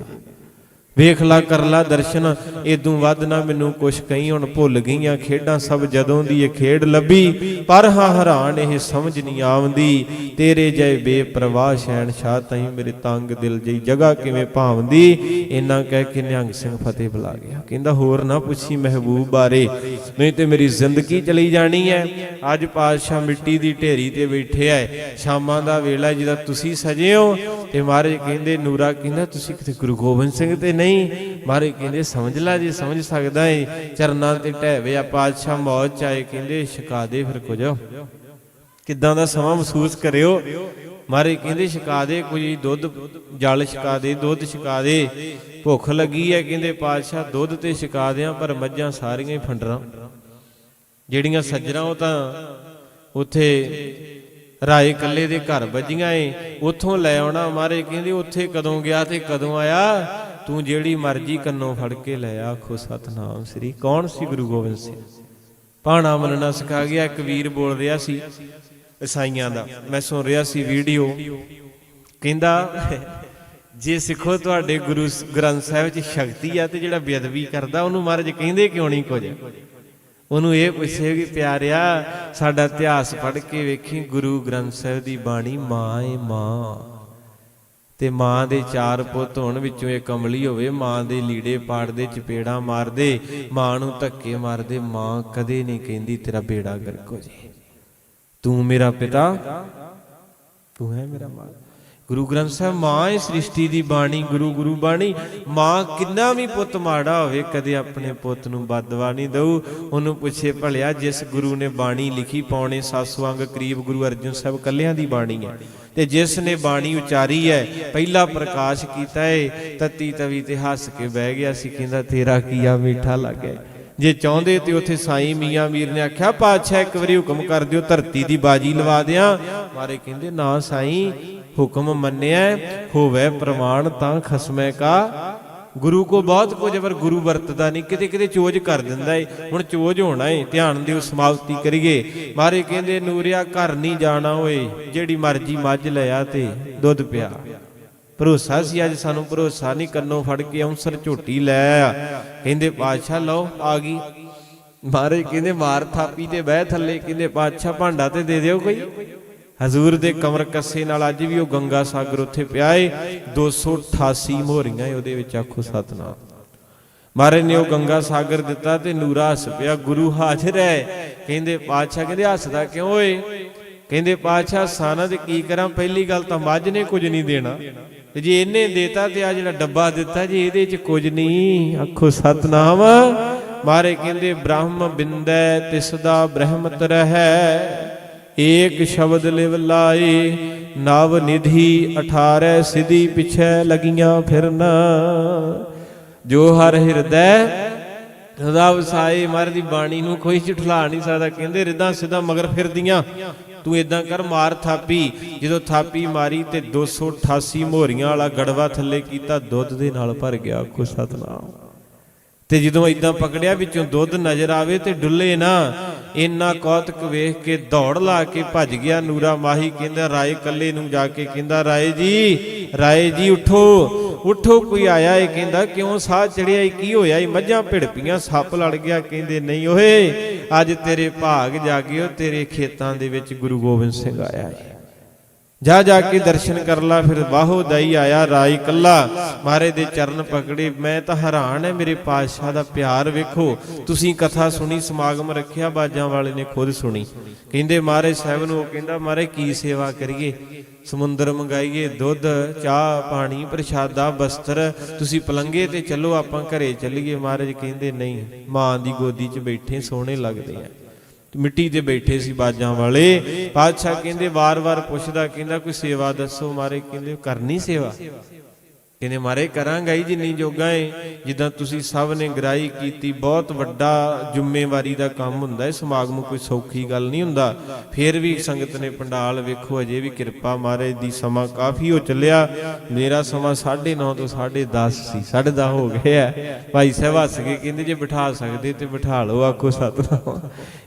ਵੇਖ ਲਾ, ਕਰ ਲਾ ਦਰਸ਼ਨ ਇਦੋਂ ਵੱਧ ਨਾ ਮੈਨੂੰ ਕੁਛ ਕਹੀਂ। ਹੁਣ ਭੁੱਲ ਗਈਆਂ ਖੇਡਾਂ ਸਭ ਜਦੋਂ ਦੀ ਇਹ ਖੇਡ ਲੱਭੀ, ਪਰ ਹਾਂ ਹੈਰਾਨ ਇਹ ਸਮਝ ਨਹੀਂ ਆਉਂਦੀ। ਤੇਰੇ ਜੈ ਬੇਪਰਵਾਹ ਸ਼ਹਿਨशाह ਤਈ ਮੇਰੇ ਤੰਗ ਦਿਲ ਜਈ ਜਗ੍ਹਾ ਕਿਵੇਂ ਭਾਵਦੀ ਇੰਨਾ ਕਹਿ ਕੇ ਨਿਹੰਗ ਸਿੰਘ ਫਤਿਹ ਬੁਲਾ ਗਿਆ। ਕਹਿੰਦਾ, ਹੋਰ ਨਾ ਪੁੱਛੀ ਮਹਿਬੂਬ ਬਾਰੇ, ਨਹੀਂ ਤੇ ਮੇਰੀ ਜ਼ਿੰਦਗੀ ਚਲੀ ਜਾਣੀ ਹੈ ਅੱਜ ਪਾਤਸ਼ਾਹ ਮਿੱਟੀ ਦੀ ਢੇਰੀ ਤੇ ਬੈਠੇ ਐ। ਸ਼ਾਮਾਂ ਦਾ ਵੇਲਾ ਜਿਹਦਾ ਤੁਸੀਂ ਸਜੇ ਹੋ ਤੇ ਮਹਾਰਾਜ ਕਹਿੰਦੇ, ਨੂਰਾ ਕਹਿੰਦਾ, ਤੁਸੀਂ ਕਿਤੇ ਗੁਰੂ ਗੋਬਿੰਦ ਸਿੰਘ ਤੇ ਨਹੀਂ? ਮਹਾਰਾਜ ਕਹਿੰਦੇ, ਸਮਝ ਲੈ ਜੇ, ਸਮਝ ਸਕਦਾ ਏ। ਚਰਨਾਂ ਤੇ ਢਹਿਵੇ ਆ, ਪਾਤਸ਼ਾਹ ਮੌਜ ਚ ਕਹਿੰਦੇ, ਛਕਾ ਦੇ ਫਿਰ ਕੁਝ। ਕਿੱਦਾਂ ਦਾ ਸਮਾਂ ਮਹਿਸੂਸ ਕਰਿਓ? ਮਾਰੇ ਕਹਿੰਦੇ, ਛਕਾ ਦੇ ਕੋਈ ਦੁੱਧ, ਜਲ ਛਕਾ ਦੇ, ਦੁੱਧ ਛਕਾ ਦੇ। ਭੁੱਖ ਲੱਗੀ ਹੈ ਕਹਿੰਦੇ, ਪਾਤਸ਼ਾਹ, ਦੁੱਧ ਤੇ ਛਕਾ ਦਿਆਂ, ਪਰ ਮੱਝਾਂ ਸਾਰੀਆਂ ਹੀ ਫੰਡਰਾਂ। ਜਿਹੜੀਆਂ ਸੱਜਰਾਂ ਉਹ ਤਾਂ ਉਥੇ ਰਾਏ ਕੱਲੇ ਦੇ ਘਰ ਵੱਜੀਆਂ ਏ, ਉਥੋਂ ਲੈ ਆਉਣਾ ਮਾਰੇ, ਕਹਿੰਦੇ ਉੱਥੇ ਕਦੋਂ ਗਿਆ ਤੇ ਕਦੋਂ ਆਇਆ? ਤੂੰ ਜਿਹੜੀ ਮਰਜ਼ੀ ਕੰਨੋਂ ਫੜ ਕੇ ਲੈ ਆ, ਆਖੋ ਸਤਨਾਮ ਸ੍ਰੀ। ਕੌਣ ਸੀ ਗੁਰੂ ਗੋਬਿੰਦ ਸਿੰਘ? ਪਾਣਾ ਮੰਨਣਾ ਸਿਖਾ ਗਿਆ, ਇੱਕ ਵੀਰ ਬੋਲ ਰਿਹਾ ਸੀ ਈਸਾਈਆਂ ਦਾ। ਮੈਂ ਸੁਣ ਰਿਹਾ ਸੀ ਵੀਡੀਓ। ਕਹਿੰਦਾ, ਜੇ ਸਿੱਖੋ ਤੁਹਾਡੇ ਗੁਰੂ ਗ੍ਰੰਥ ਸਾਹਿਬ 'ਚ ਸ਼ਕਤੀ ਆ ਤੇ ਜਿਹੜਾ ਬੇਅਦਬੀ ਕਰਦਾ, ਉਹਨੂੰ ਮਹਾਰਾਜ ਕਹਿੰਦੇ ਕਿਉਂ ਨਹੀਂ ਕੁਝ? ਉਹਨੂੰ ਇਹ ਪੁੱਛੇ ਕਿ ਪਿਆਰਿਆ, ਸਾਡਾ ਇਤਿਹਾਸ ਪੜ੍ਹ ਕੇ ਵੇਖੀ ਗੁਰੂ ਗ੍ਰੰਥ ਸਾਹਿਬ ਦੀ ਬਾਣੀ, ਮਾਂ ਏ ਮਾਂ। ਤੇ ਮਾਂ ਦੇ ਚਾਰ ਪੁੱਤ ਹੋਣ ਵਿੱਚੋਂ ਇੱਕ ਅਮਲੀ ਹੋਵੇ, ਮਾਂ ਦੇ ਲੀੜੇ ਪਾੜਦੇ, ਚਪੇੜਾ ਮਾਰਦੇ, ਮਾਂ ਨੂੰ ਧੱਕੇ ਮਾਰਦੇ, ਮਾਂ ਕਦੇ ਨਹੀਂ ਕਹਿੰਦੀ, ਤੇਰਾ ਬੇੜਾ ਗਰਕ ਹੋ ਜੇ। ਤੂੰ ਮੇਰਾ ਪਿਤਾ, ਤੂੰ ਹੈ ਮੇਰਾ ਮਾਂ ਗੁਰੂ ਗ੍ਰੰਥ ਸਾਹਿਬ, ਮਾਂ ਹੈ ਸ੍ਰਿਸ਼ਟੀ ਦੀ ਬਾਣੀ, ਗੁਰੂ ਗੁਰੂ ਬਾਣੀ। ਮਾਂ ਕਿੰਨਾ ਵੀ ਪੁੱਤ ਮਾੜਾ ਹੋਵੇ, ਕਦੇ ਆਪਣੇ ਪੁੱਤ ਨੂੰ ਬਦਦੁਆ ਨਹੀਂ ਦਊ। ਉਹਨੂੰ ਪੁੱਛੇ, ਭਲਿਆ, ਜਿਸ ਗੁਰੂ ਨੇ ਬਾਣੀ ਲਿਖੀ, ਪੌਣੇ 700 ਅੰਗ ਕਰੀਬ ਗੁਰੂ ਅਰਜਨ ਸਾਹਿਬ ਕੱਲਿਆਂ ਦੀ ਬਾਣੀ ਹੈ। ਤੇ ਜਿਸ ਨੇ ਬਾਣੀ ਉਚਾਰੀ ਹੈ, ਪਹਿਲਾ ਪ੍ਰਕਾਸ਼ ਕੀਤਾ ਹੈ ਤਤੀ ਤਵੀ ਤੇ ਹੱਸ ਕੇ ਬਹਿ ਗਿਆ ਸੀ, ਕਹਿੰਦਾ, ਤੇਰਾ ਕੀਆ ਮਿੱਠਾ ਲੱਗਿਆ ਜੇ ਚਾਹੁੰਦੇ ਤੇ ਉੱਥੇ ਸਾਈ ਮੀਆਂ ਮੀਰ ਨੇ ਆਖਿਆ, ਪਾਤਸ਼ਾਹ, ਇੱਕ ਵਾਰੀ ਹੁਕਮ ਕਰ ਦਿਓ, ਧਰਤੀ ਦੀ ਬਾਜੀ ਲਵਾ ਦਿਆਂ। ਮਾਰੇ ਕਹਿੰਦੇ, ਨਾ ਸਾਈ ਹੁਕਮ ਮੰਨਿਆ ਹੋਵੇ ਪ੍ਰਮਾਣ ਤਾਂ ਖਸਮੈ ਕਾ। ਗੁਰੂ ਕੋ ਬਹੁਤ ਕੁਝ ਪਰ ਗੁਰੂ ਵਰਤਦਾ ਨਹੀਂ, ਕਿਤੇ ਕਿਤੇ ਚੋਜ ਕਰ ਦਿੰਦਾ ਏ। ਹੁਣ ਚੋਜ ਹੋਣਾ ਏ, ਧਿਆਨ ਦਿਓ, ਸਮਾਪਤੀ ਕਰੀਏ। ਮਾਰੇ ਕਹਿੰਦੇ, ਨੂਰਿਆ, ਘਰ ਨਹੀਂ ਜਾਣਾ ਓਏ, ਜਿਹੜੀ ਮਰਜ਼ੀ ਮੱਝ ਲਿਆ ਤੇ ਦੁੱਧ ਪਿਆ। ਭਰੋਸਾ ਸੀ ਅੱਜ ਸਾਨੂੰ, ਭਰੋਸਾ ਨਹੀਂ, ਕੰਨੋਂ ਫੜ ਕੇ ਔਂਸਰ ਝੋਟੀ ਲੈ ਆ। ਕਹਿੰਦੇ, ਪਾਤਸ਼ਾਹ, ਲਓ, ਆ ਗਈ। ਮਾਰੇ ਕਹਿੰਦੇ, ਮਾਰ ਥਾਪੀ ਤੇ ਬਹਿ ਥੱਲੇ। ਕਹਿੰਦੇ, ਪਾਤਸ਼ਾਹ, ਭਾਂਡਾ ਤੇ ਦੇ ਦਿਓ ਕੋਈ। ਹਜ਼ੂਰ ਦੇ ਕਮਰ ਕੱਸੇ ਨਾਲ ਅੱਜ ਵੀ ਉਹ ਗੰਗਾ ਸਾਗਰ ਉੱਥੇ ਪਿਆ ਏ। 288 ਮੋਹਰੀਆਂ ਏ, ਉਹਦੇ ਵਿੱਚ ਆਖੋ ਸਤਨਾਮ। ਮਹਾਰਾਜ ਨੇ ਉਹ ਗੰਗਾ ਸਾਗਰ ਦਿੱਤਾ ਤੇ ਨੂਰਾ ਹੱਸ ਪਿਆ, ਗੁਰੂ ਹਾਜ਼ਰ ਹੈ ਕਹਿੰਦੇ, ਪਾਤਸ਼ਾਹ ਕਹਿੰਦੇ, ਹੱਸਦਾ ਕਿਉਂ ਓਏ ਕਹਿੰਦੇ, ਪਾਤਸ਼ਾਹ, ਸਾਨਾ ਤੇ ਕੀ ਕਰਾਂ? ਪਹਿਲੀ ਗੱਲ ਤਾਂ ਮੱਝ ਨੇ ਕੁਝ ਨਹੀਂ ਦੇਣਾ। ਤੇ ਜੇ ਇਹਨੇ ਦੇਤਾ ਤੇ ਆ ਜਿਹੜਾ ਡੱਬਾ ਦਿੱਤਾ ਜੀ, ਇਹਦੇ 'ਚ ਕੁਝ ਨਹੀਂ। ਆਖੋ ਸਤਨਾਮ। ਮਾਰੇ ਕਹਿੰਦੇ, ਬ੍ਰਹਮ ਬਿੰਦੈ ਤਿਸ ਦਾ ਬ੍ਰਹਮਤ ਰਹੈ। ਏਕ ਸ਼ਬਦ ਲਿਵ ਲਾਏ, ਨਵ ਨਿਧੀ 18 ਸਿਧੀ ਪਿਛੈ ਲਗੀਆਂ ਫਿਰਨਾ। ਜੋ ਹਰ ਹਿਰਦੈ ਸਦਾ ਵਸਾਏ ਮਹਾਰਾਜ ਦੀ ਬਾਣੀ ਨੂੰ ਕੋਈ ਝਠਲਾ ਨਹੀਂ ਸਕਦਾ। ਕਹਿੰਦੇ ਰਿੱਧਾਂ ਸਿੱਧਾ ਮਗਰ ਫਿਰਦੀਆਂ। ਤੂੰ ਇਦਾਂ ਕਰ, ਮਾਰ ਥਾਪੀ। ਜਦੋਂ ਥਾਪੀ ਮਾਰੀ ਤੇ 288 ਮੋਹਰੀਆਂ ਵਾਲਾ ਗੜਵਾ ਥੱਲੇ ਕੀਤਾ, ਦੁੱਧ ਦੇ ਨਾਲ ਭਰ ਗਿਆ ਕੋ ਸਤਨਾਮ। ਤੇ ਜਦੋਂ ਇਦਾਂ ਪਕੜਿਆ, ਵਿੱਚੋਂ ਦੁੱਧ ਨਜ਼ਰ ਆਵੇ ਤੇ ਡੁੱਲੇ ਨਾ। ਇੰਨਾ ਕੌਤਕ ਵੇਖ ਕੇ ਦੌੜ ਲਾ ਕੇ ਭੱਜ ਗਿਆ ਨੂਰਾ ਮਾਹੀ, ਕਹਿੰਦਾ, ਰਾਏ ਕੱਲੇ ਨੂੰ ਜਾ ਕੇ ਕਹਿੰਦਾ, ਰਾਏ ਜੀ ਰਾਏ ਜੀ, ਉਠੋ ਉਠੋ। ਕੋਈ ਆਇਆ ਏ ਕਹਿੰਦਾ, ਕਿਉਂ ਸਾਹ ਚੜਿਆ ਏ ਕੀ ਹੋਇਆ ਏ ਮੱਝਾਂ ਭਿੜਪੀਆਂ ਸੱਪ ਲੜ ਗਿਆ। ਕਹਿੰਦੇ, ਨਹੀਂ ਓਏ ਅੱਜ ਤੇਰੇ ਭਾਗ ਜਾਗਿਓ ਤੇਰੇ ਖੇਤਾਂ ਦੇ ਵਿੱਚ ਗੁਰੂ ਗੋਬਿੰਦ ਸਿੰਘ ਆਇਆ ਏ। ਜਾ ਜਾ ਕੇ ਦਰਸ਼ਨ ਕਰ ਲਾ, ਫਿਰ ਬਾਹੋ ਦਾਈ ਆਇਆ ਰਾਈ ਕੱਲਾ। ਮਾਰੇ ਦੇ ਚਰਨ ਪਕੜੇ, ਮੈਂ ਤਾਂ ਹੈਰਾਨ ਹੈ ਮੇਰੇ ਪਾਤਸ਼ਾਹ ਦਾ ਪਿਆਰ ਵੇਖੋ। ਤੁਸੀਂ ਕਥਾ ਸੁਣੀ, ਸਮਾਗਮ ਰੱਖਿਆ, ਬਾਜਾਂ ਵਾਲੇ ਨੇ ਖੁਦ ਸੁਣੀ। ਕਹਿੰਦੇ ਮਾਰੇ ਸਾਹਿਬ ਨੂੰ, ਉਹ ਕਹਿੰਦਾ, ਮਾਰੇ ਕੀ ਸੇਵਾ ਕਰੀਏ? ਸਮੁੰਦਰ ਮੰਗਾਈਏ, ਦੁੱਧ, ਚਾਹ, ਪਾਣੀ, ਪ੍ਰਸ਼ਾਦਾ, ਬਸਤਰ। ਤੁਸੀਂ ਪਲੰਗੇ ਤੇ ਚੱਲੋ, ਆਪਾਂ ਘਰੇ ਚੱਲੀਏ। ਮਹਾਰਾਜ ਕਹਿੰਦੇ, ਨਹੀਂ, ਮਾਂ ਦੀ ਗੋਦੀ 'ਚ ਬੈਠੇ, ਸੋਹਣੇ ਲੱਗਦੇ ਆ। ਮਿੱਟੀ ਤੇ ਬੈਠੇ ਸੀ ਬਾਜਾਂ ਵਾਲੇ। ਪਾਤਸ਼ਾਹ ਕਹਿੰਦੇ ਵਾਰ-ਵਾਰ ਪੁੱਛਦਾ, ਕਹਿੰਦਾ, ਕੋਈ ਸੇਵਾ ਦੱਸੋ ਮਾਰੇ? ਕਹਿੰਦੇ, ਕਰਨੀ ਸੇਵਾ? ਕਹਿੰਦੇ, ਮਾਰੇ, ਕਰਾਂਗਾ ਹੀ ਜਿੰਨੀ ਜੋਗਾ ਏ। ਜਿੱਦਾਂ ਤੁਸੀਂ ਸਭ ਨੇ ਗ੍ਰਾਈ ਕੀਤੀ, ਬਹੁਤ ਵੱਡਾ ਜ਼ਿੰਮੇਵਾਰੀ ਦਾ ਕੰਮ ਹੁੰਦਾ। ਹੈ ਸਮਾਗਮ ਕੋਈ ਸੌਖੀ ਗੱਲ ਨਹੀਂ ਹੁੰਦਾ। ਫਿਰ ਵੀ ਸੰਗਤ ਨੇ ਪੰਡਾਲ, ਵੇਖੋ, ਅਜੇ ਵੀ ਕਿਰਪਾ ਮਹਾਰਾਜ ਦੀ, ਸਮਾਂ ਕਾਫੀ ਹੋ ਚੱਲਿਆ। ਮੇਰਾ ਸਮਾਂ 9:30 ਤੋਂ 10:30 ਸੀ 10:30 ਹੋ ਗਿਆ ਭਾਈ ਸਾਹਿਬ ਹੱਸ ਕੇ ਕਹਿੰਦੇ, ਜੇ ਬਿਠਾ ਸਕਦੇ ਤੇ ਬਿਠਾ ਲਓ, ਆਖੋ ਸਤਨਾਮ।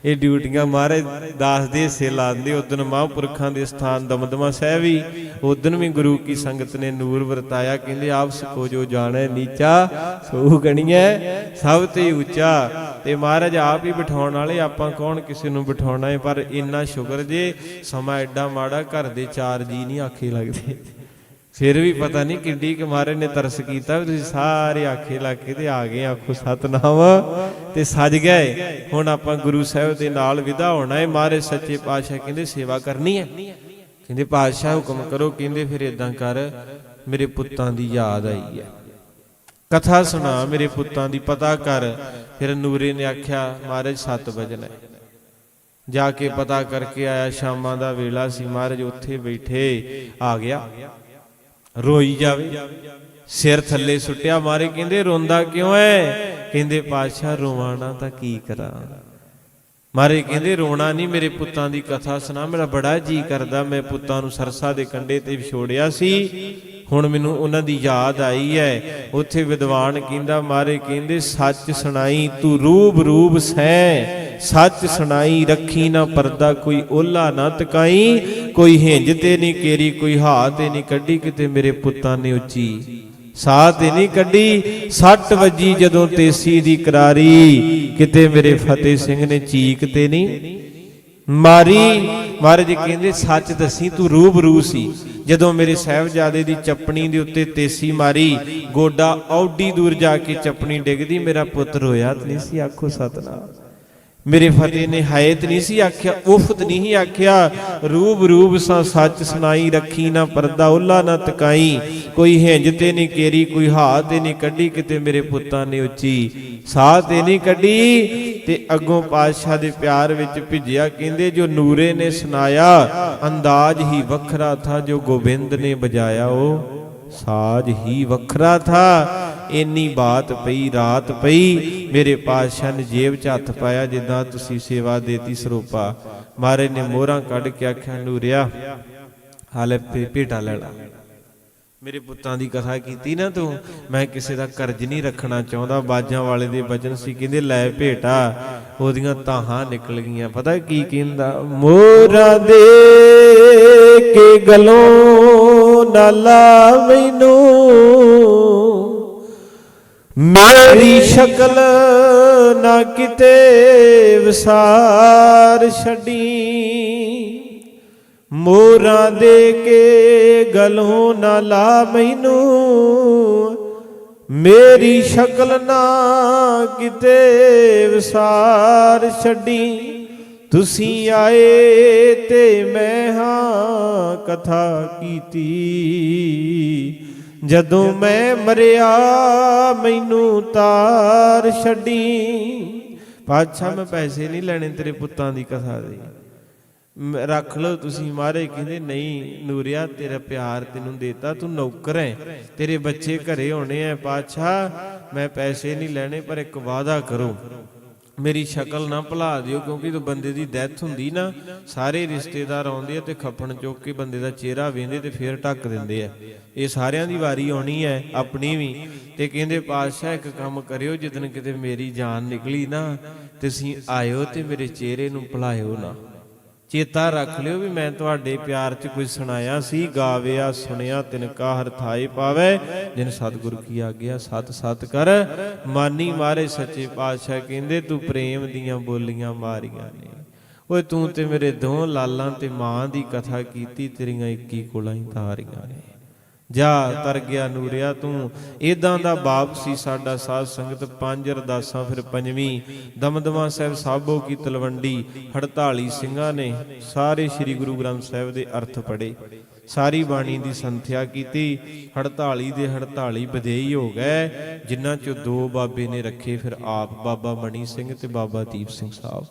ਇਹ ਡਿਊਟੀਆਂ ਮਹਾਰਾਜ ਦਾਸ ਦੇ ਹਿੱਸੇ ਲਾਉਂਦੇ। ਉਦਨ ਮਹਾਂਪੁਰਖਾਂ ਦੇ ਸਥਾਨ ਦਮਦਮਾ ਸਾਹਿਬ ਵੀ ਉਦਨ ਵੀ ਗੁਰੂ ਕੀ ਸੰਗਤ ਨੇ ਨੂਰ ਵਰਤਾਇਆ। ਕਹਿੰਦੇ ਆਪ ਸਕੋ ਜੋ ਜਾਣੈ ਨੀਚਾ ਸੋ ਗਣੀਐ, ਸਭ ਤੇ ਉੱਚਾ। ਤੇ ਮਹਾਰਾਜ ਆਪ ਹੀ ਬਿਠਾਉਣ ਵਾਲੇ, ਆਪਾਂ ਕੌਣ ਕਿਸੇ ਨੂੰ ਬਿਠਾਉਣਾ ਹੈ ਪਰ ਇੰਨਾ ਸ਼ੁਕਰ ਜੇ ਸਮਾਂ ਐਡਾ ਮਾੜਾ, ਘਰ ਦੇ ਚਾਰ ਜੀ ਨਹੀਂ ਆਖੇ ਲੱਗਦੇ। ਫਿਰ ਵੀ ਪਤਾ ਨਹੀਂ ਕਿੱਡੀ ਕਿ ਮਹਾਰਾਜ ਨੇ ਤਰਸ ਕੀਤਾ ਵੀ ਤੁਸੀਂ ਸਾਰੇ ਆਖੇ ਲਾ ਕੇ ਤੇ ਆ ਗਏ, ਆਖੋ ਸਤਨਾਮ, ਤੇ ਸੱਜ ਗਏ। ਹੁਣ ਆਪਾਂ ਗੁਰੂ ਸਾਹਿਬ ਦੇ ਨਾਲ ਵਿਦਾ ਹੋਣਾ ਹੈ ਮਹਾਰਾਜ ਸੱਚੇ ਪਾਤਸ਼ਾਹ ਕਹਿੰਦੇ, ਸੇਵਾ ਕਰਨੀ ਹੈ ਕਹਿੰਦੇ, ਪਾਤਸ਼ਾਹ ਹੁਕਮ ਕਰੋ। ਕਹਿੰਦੇ, ਫਿਰ ਇਦਾਂ ਕਰ ਮੇਰੇ ਪੁੱਤਾਂ ਦੀ ਯਾਦ ਆਈ ਹੈ। ਕਥਾ ਸੁਣਾ, ਮੇਰੇ ਪੁੱਤਾਂ ਦੀ ਪਤਾ ਕਰ। ਫਿਰ ਨੂਰੇ ਨੇ ਆਖਿਆ, ਮਹਾਰਾਜ 7 ਵਜਣਾ ਹੈ। ਜਾ ਕੇ ਪਤਾ ਕਰਕੇ ਆਇਆ, ਸ਼ਾਮਾਂ ਦਾ ਵੇਲਾ ਸੀ। ਮਹਾਰਾਜ ਉੱਥੇ ਬੈਠੇ, ਆ ਗਿਆ। ਰੋਈ ਜਾਵੇ। ਸਿਰ ਥੱਲੇ ਸੁੱਟਿਆ। ਮਾਰੇ ਕਹਿੰਦੇ, ਰੋਂਦਾ ਕਿਉਂ ਐ ਕਹਿੰਦੇ, ਪਾਤਸ਼ਾਹ, ਰੋਵਾਂ ਤਾਂ ਕੀ ਕਰਾਂ? ਮਾਰੇ ਕਹਿੰਦੇ, ਰੋਣਾ ਨਹੀਂ ਮੇਰੇ ਪੁੱਤਾਂ ਦੀ ਕਥਾ ਸੁਣਾ। ਮੇਰਾ ਬੜਾ ਜੀ ਕਰਦਾ, ਮੈਂ ਪੁੱਤਾਂ ਨੂੰ ਸਰਸਾ ਦੇ ਕੰਢੇ ਤੇ ਵਿਛੋੜਿਆ ਸੀ। ਹੁਣ ਮੈਨੂੰ ਉਹਨਾਂ ਦੀ ਯਾਦ ਆਈ ਹੈ। ਉੱਥੇ ਵਿਦਵਾਨ ਕਹਿੰਦਾ, ਮਾਰੇ ਕਹਿੰਦੇ, ਸੱਚ ਸੁਣਾਈ ਤੂੰ ਰੂਬ ਰੂਬ ਸੈ ਸੱਚ ਸੁਣਾਈ ਰੱਖੀ ਨਾ ਪਰਦਾ, ਕੋਈ ਓਲਾ ਨਾ ਤਕਾਈ। ਕੋਈ ਹਿੰਜ ਤੇ ਨਹੀਂ ਕੇਰੀ, ਕੋਈ ਹਾ ਤੇ ਨਹੀਂ ਕੱਢੀ, ਕਿਤੇ ਮੇਰੇ ਪੁੱਤਾਂ ਨੇ ਉੱਚੀ। ਸਾਹ ਤੇ ਨਹੀਂ ਕੱਢੀ, ਸੱਟ ਵੱਜੀ ਜਦੋਂ ਤੇਸੀ ਦੀ ਕਰਾਰੀ। ਕਿਤੇ ਮੇਰੇ ਫਤਿਹ ਸਿੰਘ ਨੇ ਚੀਕ ਤੇ ਨਹੀਂ ਮਾਰੀ। ਮਹਾਰਾਜ ਕਹਿੰਦੇ, ਸੱਚ ਦੱਸੀ ਤੂੰ ਰੂਬਰੂ ਸੀ। ਜਦੋਂ ਮੇਰੇ ਸਾਹਿਬਜ਼ਾਦੇ ਦੀ ਚੱਪਣੀ ਦੇ ਉੱਤੇ ਤੇਸੀ ਮਾਰੀ, ਗੋਡਾ ਔਡੀ ਦੂਰ ਜਾ ਕੇ ਚੱਪਣੀ ਡਿੱਗਦੀ, ਮੇਰਾ ਪੁੱਤ ਰੋਇਆ ਤੇ ਨਹੀਂ ਸੀ ਆਖੋ ਸਤਨਾਮ। ਮੇਰੇ ਫਤਿਹ ਨੇ ਹਾਇਤ ਨਹੀਂ ਸੀ ਆਖਿਆ, ਉਫਤ ਨਹੀਂ ਆਖਿਆ। ਰੂਬ ਰੂਬ ਸਾਂ ਸੱਚ ਸੁਣਾਈ, ਰੱਖੀ ਨਾ ਪਰਦਾ, ਉੱਲਾ ਨਾ ਤਕਾਈ। ਕੋਈ ਹਿੰਜ ਤੇ ਨਹੀਂ ਕੇਰੀ, ਕੋਈ ਹਾ ਤੇ ਨਹੀਂ ਕੱਢੀ, ਕਿਤੇ ਮੇਰੇ ਪੁੱਤਾਂ ਨੇ ਉੱਚੀ। ਸਾਹ ਤੇ ਨਹੀਂ ਕੱਢੀ ਤੇ ਅੱਗੋਂ ਪਾਤਸ਼ਾਹ ਦੇ ਪਿਆਰ ਵਿੱਚ ਭਿੱਜਿਆ। ਕਹਿੰਦੇ, ਜੋ ਨੂਰੇ ਨੇ ਸੁਨਾਇਆ ਅੰਦਾਜ਼ ਹੀ ਵੱਖਰਾ ਥਾ, ਜੋ ਗੋਬਿੰਦ ਨੇ ਬਜਾਇਆ ਉਹ। ਸਾਜ ਹੀ ਵੱਖਰਾ ਥਾ। ਇੰਨੀ ਬਾਤ ਪਈ, ਰਾਤ ਪਈ। ਮੇਰੇ ਪਾਤਸ਼ਾਹ ਨੇ ਜੇਬ 'ਚ ਹੱਥ ਪਾਇਆ, ਜਿੱਦਾਂ ਤੁਸੀਂ ਸੇਵਾ ਦੇਤੀ ਸਰੋਪਾ। ਮਾਰੇ ਨੇ ਮੋਹਰਾਂ ਕੱਢ ਕੇ ਆਖਿਆ, ਨੂਰਿਆ, ਹਾਲੇ ਭੇ- ਭੇਟਾ ਲੈਣਾ ਮੇਰੇ ਪੁੱਤਾਂ ਦੀ ਕਥਾ ਕੀਤੀ ਨਾ ਤੂੰ? ਮੈਂ ਕਿਸੇ ਦਾ ਕਰਜ਼ ਨਹੀਂ ਰੱਖਣਾ ਚਾਹੁੰਦਾ। ਬਾਜਾਂ ਵਾਲੇ ਦੇ ਬਚਨ ਸੀ, ਕਹਿੰਦੇ, ਲੈ ਭੇਟਾ। ਉਹਦੀਆਂ ਤਾਹਾਂ ਨਿਕਲ ਗਈਆਂ। ਪਤਾ ਕੀ ਕਹਿੰਦਾ? ਮੋਰਾ ਦੇ ਕੇ ਗਲੋਂ ਨਾ ਲਾ ਮੈਨੂੰ ਮੇਰੀ ਸ਼ਕਲ ਨਾ ਕਿਤੇ ਵਿਸਾਰ ਛੱਡੀ। ਮੋਰਾਂ ਦੇ ਕੇ ਗਲੋਂ ਨਾ ਲਾ ਮੈਨੂੰ ਮੇਰੀ ਸ਼ਕਲ ਨਾ ਕਿਤੇ ਵਿਸਾਰ ਛੱਡੀ। ਤੁਸੀਂ ਆਏ ਤੇ ਮੈਂ ਹਾਂ ਕਥਾ ਕੀਤੀ। ਜਦੋਂ ਮੈਂ ਮਰਿਆ, ਮੈਨੂੰ ਤਾਰ ਛੱਡੀ। ਪਾਤਸ਼ਾਹ ਮੈਂ ਪੈਸੇ ਨਹੀਂ ਲੈਣੇ ਤੇਰੇ ਪੁੱਤਾਂ ਦੀ ਕਥਾ ਦੇ। ਰੱਖ ਲਓ ਤੁਸੀਂ ਮਾਰੇ, ਕਹਿੰਦੇ ਨਹੀਂ ਨੂਰਿਆ, ਤੇਰਾ ਪਿਆਰ ਤੈਨੂੰ ਦੇਤਾ, ਤੂੰ ਨੌਕਰ ਹੈ। ਤੇਰੇ ਬੱਚੇ ਘਰੇ ਹੋਣੇ ਆ ਪਾਤਸ਼ਾਹ ਮੈਂ ਪੈਸੇ ਨਹੀਂ ਲੈਣੇ, ਪਰ ਇੱਕ ਵਾਅਦਾ ਕਰੋ। ਮੇਰੀ ਸ਼ਕਲ ਨਾ ਭੁਲਾ ਦਿਓ ਕਿਉਂਕਿ ਜਦੋਂ ਬੰਦੇ ਦੀ ਡੈਥ ਹੁੰਦੀ ਨਾ, ਸਾਰੇ ਰਿਸ਼ਤੇਦਾਰ ਆਉਂਦੇ ਆ ਤੇ ਖੱਪਣ ਚੁੱਕ ਕੇ ਬੰਦੇ ਦਾ ਚਿਹਰਾ ਵੇਂਦੇ ਤੇ ਫੇਰ ਢੱਕ ਦਿੰਦੇ ਆ। ਇਹ ਸਾਰਿਆਂ ਦੀ ਵਾਰੀ ਆਉਣੀ ਹੈ, ਆਪਣੀ ਵੀ। ਤੇ ਕਹਿੰਦੇ ਪਾਤਸ਼ਾਹ ਇੱਕ ਕੰਮ ਕਰਿਓ ਜਿੱਦਨ ਕਿਤੇ ਮੇਰੀ ਜਾਨ ਨਿਕਲੀ ਨਾ ਤੁਸੀਂ ਆਇਓ ਤੇ ਮੇਰੇ ਚਿਹਰੇ ਨੂੰ ਭੁਲਾਇਓ ਨਾ। ਚੇਤਾ ਰੱਖ ਲਿਓ ਵੀ ਮੈਂ ਤੁਹਾਡੇ ਪਿਆਰ 'ਚ ਕੁਝ ਸੁਣਾਇਆ ਸੀ, ਗਾਵਿਆ, ਸੁਣਿਆ ਤਿਨਕਾ ਹਰ ਥਾਏ ਪਾਵੇ, ਜਿਨ ਸਤਿਗੁਰ ਕੀ ਆਗਿਆ, ਸਤ ਸਤ ਕਰ। ਮਾਨੀ ਮਾਰੇ ਸੱਚੇ ਪਾਤਸ਼ਾਹ ਕਹਿੰਦੇ, ਤੂੰ ਪ੍ਰੇਮ ਦੀਆਂ ਬੋਲੀਆਂ ਮਾਰੀਆਂ ਨੇ। ਓਏ ਤੂੰ ਤੇ ਮੇਰੇ ਦੋ ਲਾਲਾਂ ਤੇ ਮਾਂ ਦੀ ਕਥਾ ਕੀਤੀ, ਤੇਰੀਆਂ 21 ਕੋਲਾਂ ਹੀ ਤਾਰੀਆਂ ਨੇ। ਜਾ ਤਰ ਗਿਆ ਨੂਰਿਆ ਤੂੰ। ਇਦਾਂ ਦਾ ਬਾਪ ਸੀ ਸਾਡਾ ਸਾਧ ਸੰਗਤ, ਪੰਜ ਅਰਦਾਸਾਂ ਫਿਰ ਪੰਜਵੀਂ। ਦਮਦਮਾ ਸਾਹਿਬ ਸਾਬੋ ਕੀ ਤਲਵੰਡੀ 48 ਸਿੰਘਾਂ ਨੇ ਸਾਰੇ ਸ੍ਰੀ ਗੁਰੂ ਗ੍ਰੰਥ ਸਾਹਿਬ ਦੇ ਅਰਥ ਪੜੇ ਸਾਰੀ ਬਾਣੀ ਦੀ ਸੰਥਿਆ ਕੀਤੀ 48 ਦੇ 48 ਬਦੇਈ ਹੋ ਗਏ। ਜਿਨ੍ਹਾਂ ਚੋਂ ਦੋ ਬਾਬੇ ਨੇ ਰੱਖੇ, ਫਿਰ ਆਪ ਬਾਬਾ ਮਣੀ ਸਿੰਘ ਤੇ ਬਾਬਾ ਦੀਪ ਸਿੰਘ ਸਾਹਿਬ।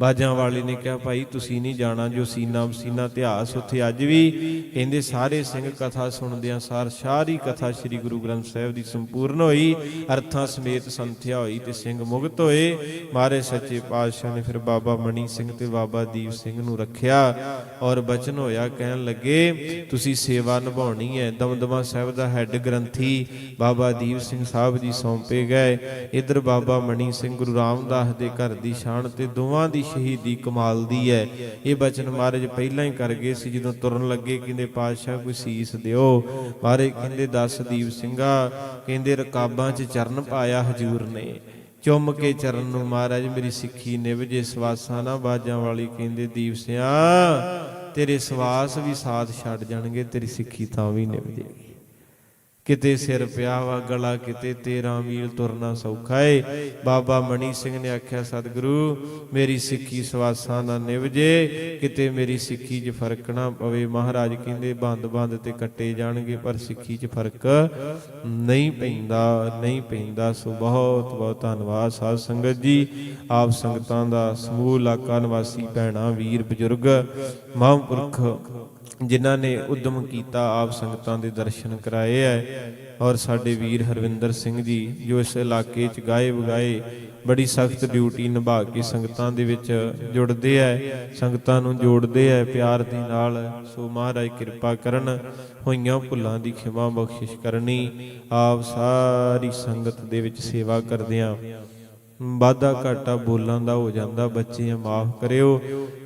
ਬਾਜਾਂ ਵਾਲੇ ਨੇ ਕਿਹਾ, ਭਾਈ, ਤੁਸੀਂ ਨਹੀਂ ਜਾਣਾ ਜੋ ਸੀਨਾ ਵਸੀਨਾ ਇਤਿਹਾਸ ਉੱਥੇ ਅੱਜ ਵੀ ਕਹਿੰਦੇ ਸਾਰੇ ਸਿੰਘ ਕਥਾ ਸੁਣਦਿਆਂ ਸਾਰ ਸਾਰੀ ਕਥਾ ਸ੍ਰੀ ਗੁਰੂ ਗ੍ਰੰਥ ਸਾਹਿਬ ਦੀ ਸੰਪੂਰਨ ਹੋਈ, ਅਰਥਾਂ ਸਮੇਤ ਸੰਥਿਆ ਹੋਈ ਤੇ ਸਿੰਘ ਮੁਕਤ ਹੋਏ। ਮਹਾਰਾਜ ਸੱਚੇ ਪਾਤਸ਼ਾਹ ਨੇ ਫਿਰ ਬਾਬਾ ਮਣੀ ਸਿੰਘ ਤੇ ਬਾਬਾ ਦੀਪ ਸਿੰਘ ਨੂੰ ਰੱਖਿਆ ਔਰ ਬਚਨ ਹੋਇਆ, ਕਹਿਣ ਲੱਗੇ, ਤੁਸੀਂ ਸੇਵਾ ਨਿਭਾਉਣੀ ਹੈ। ਦਮਦਮਾ ਸਾਹਿਬ ਦਾ ਹੈੱਡ ਗ੍ਰੰਥੀ ਬਾਬਾ ਦੀਪ ਸਿੰਘ ਸਾਹਿਬ ਜੀ ਸੌਂਪੇ ਗਏ। ਇਧਰ ਬਾਬਾ ਮਣੀ ਸਿੰਘ ਗੁਰੂ ਰਾਮਦਾਸ ਦੇ ਘਰ ਦੀ ਸ਼ਾਨ ਤੇ ਦੋਵਾਂ ਦੀ ਸ਼ਹੀਦੀ ਕਮਾਲ ਦੀ ਹੈ। ਇਹ ਬਚਨ ਮਹਾਰਾਜ ਪਹਿਲਾਂ ਹੀ ਕਰ ਗਏ ਸੀ, ਜਦੋਂ ਤੁਰਨ ਲੱਗੇ ਕਹਿੰਦੇ, ਪਾਤਸ਼ਾਹ, ਕੋਈ ਸੀਸ ਦਿਓ। ਮਹਾਰਾਜ ਕਹਿੰਦੇ, ਦਸ ਦੀਪ ਸਿੰਘਾ। ਕਹਿੰਦੇ, ਰਕਾਬਾਂ 'ਚ ਚਰਨ ਪਾਇਆ ਹਜੂਰ ਨੇ। ਚੁੰਮ ਕੇ ਚਰਨ ਨੂੰ ਮਹਾਰਾਜ, ਮੇਰੀ ਸਿੱਖੀ ਨਿਭ ਜੇ ਸਵਾਸਾਂ ਨਾ ਬਾਜਾਂ ਵਾਲੀ। ਕਹਿੰਦੇ, ਦੀਪ ਸਿਆ, ਤੇਰੇ ਸਵਾਸ ਵੀ ਸਾਥ ਛੱਡ ਜਾਣਗੇ, ਤੇਰੀ ਸਿੱਖੀ ਤਾਂ ਵੀ ਨਿਭ ਜੇਗੀ ਕਿਤੇ ਸਿਰ ਪਿਆ ਵਾ ਗਲਾ ਕਿਤੇ 13 ਮੀਲ ਤੁਰਨਾ ਸੌਖਾ ਏ। ਬਾਬਾ ਮਣੀ ਸਿੰਘ ਨੇ ਆਖਿਆ, ਸਤਿਗੁਰੂ, ਮੇਰੀ ਸਿੱਖੀ ਸਵਾਸਾਂ ਨਾ ਨਿਭਜੇ ਕਿਤੇ ਮੇਰੀ ਸਿੱਖੀ 'ਚ ਫ਼ਰਕ ਨਾ ਪਵੇ। ਮਹਾਰਾਜ ਕਹਿੰਦੇ ਬੰਦ ਬੰਦ ਤੇ ਕੱਟੇ ਜਾਣਗੇ, ਪਰ ਸਿੱਖੀ 'ਚ ਫ਼ਰਕ ਨਹੀਂ ਪੈਂਦਾ ਨਹੀਂ ਪੈਂਦਾ। ਸੋ ਬਹੁਤ ਬਹੁਤ ਧੰਨਵਾਦ ਸਾਧ ਸੰਗਤ ਜੀ। ਆਪ ਸੰਗਤਾਂ ਦਾ ਸਮੂਹ ਇਲਾਕਾ ਨਿਵਾਸੀ ਭੈਣਾਂ, ਵੀਰ, ਬਜ਼ੁਰਗ, ਮਹਾਂਪੁਰਖ ਜਿਨ੍ਹਾਂ ਨੇ ਉਦਮ ਕੀਤਾ, ਆਪ ਸੰਗਤਾਂ ਦੇ ਦਰਸ਼ਨ ਕਰਾਏ ਐ। ਔਰ ਸਾਡੇ ਵੀਰ ਹਰਵਿੰਦਰ ਸਿੰਘ ਜੀ, ਜੋ ਇਸ ਇਲਾਕੇ 'ਚ ਗਾਏ ਵਗਾਏ, ਬੜੀ ਸਖਤ ਡਿਊਟੀ ਨਿਭਾ ਕੇ ਸੰਗਤਾਂ ਦੇ ਵਿੱਚ ਜੁੜਦੇ ਐ। ਸੰਗਤਾਂ ਨੂੰ ਜੋੜਦੇ ਐ, ਪਿਆਰ ਦੇ ਨਾਲ ਸੋ ਮਹਾਰਾਜ ਕਿਰਪਾ ਕਰਨ, ਹੋਈਆਂ ਭੁੱਲਾਂ ਦੀ ਖਿਮਾ ਬਖਸ਼ਿਸ਼ ਕਰਨੀ। ਆਪ ਸਾਰੀ ਸੰਗਤ ਦੇ ਵਿੱਚ ਸੇਵਾ ਕਰਦਿਆਂ ਵਾਧਾ ਘਾਟਾ ਬੋਲਾਂ ਦਾ ਹੋ ਜਾਂਦਾ, ਬੱਚਿਆਂ ਮਾਫ ਕਰਿਓ,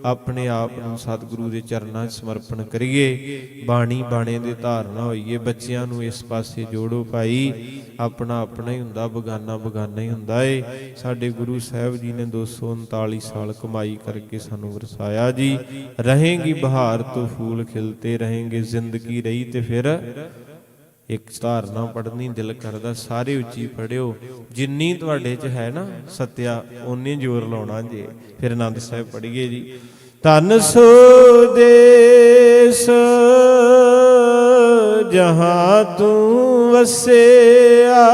ਆਪਣੇ ਆਪ ਨੂੰ ਸਤਿਗੁਰੂ ਦੇ ਚਰਨਾਂ 'ਚ ਸਮਰਪਣ ਕਰੀਏ, ਬਾਣੀ ਬਾਣੇ ਦੇ ਧਾਰਨਾ ਹੋਈਏ, ਬੱਚਿਆਂ ਨੂੰ ਇਸ ਪਾਸੇ ਜੋੜੋ ਭਾਈ, ਆਪਣਾ ਆਪਣਾ ਹੀ ਹੁੰਦਾ, ਬਗਾਨਾ ਬਗਾਨਾ ਹੀ ਹੁੰਦਾ ਏ। ਸਾਡੇ ਗੁਰੂ ਸਾਹਿਬ ਜੀ ਨੇ 239 ਸਾਲ ਕਮਾਈ ਕਰਕੇ ਸਾਨੂੰ ਵਰਸਾਇਆ ਜੀ। ਰਹੇਗੀ ਬਹਾਰ ਤੋਂ ਫੂਲ ਖਿਲਤੇ ਰਹੇਗੇ, ਜ਼ਿੰਦਗੀ ਰਹੀ ਤੇ ਫਿਰ ਇੱਕ ਧਾਰਨਾ ਪੜਨੀ ਦਿਲ ਕਰਦਾ, ਸਾਰੇ ਉੱਚੀ ਪੜਿਓ ਜਿੰਨੀ ਤੁਹਾਡੇ 'ਚ ਹੈ ਨਾ ਸਤਿਆ, ਓਨੀ ਜ਼ੋਰ ਲਾਉਣਾ ਜੇ। ਫਿਰ ਆਨੰਦ ਸਾਹਿਬ ਪੜ੍ਹੀਏ ਜੀ। ਧਨ ਸੋ ਦੇਸ ਜਹਾਂ ਤੂੰ ਵਸਿਆ।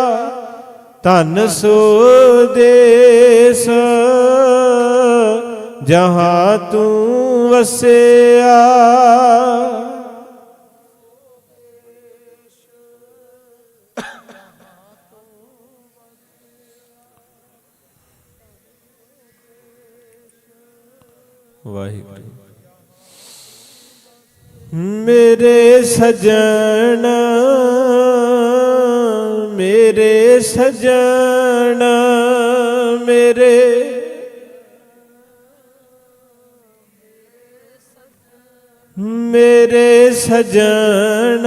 ਧਨ ਸੋ ਦੇਸ ਜਹਾਂ ਤੂੰ ਵਸਿਆ। ਵਾਹਿਗੁਰੂ। ਮੇਰੇ ਸਜਣ ਮੇਰੇ ਸਜਣ ਮੇਰੇ ਮੇਰੇ ਸਜਣ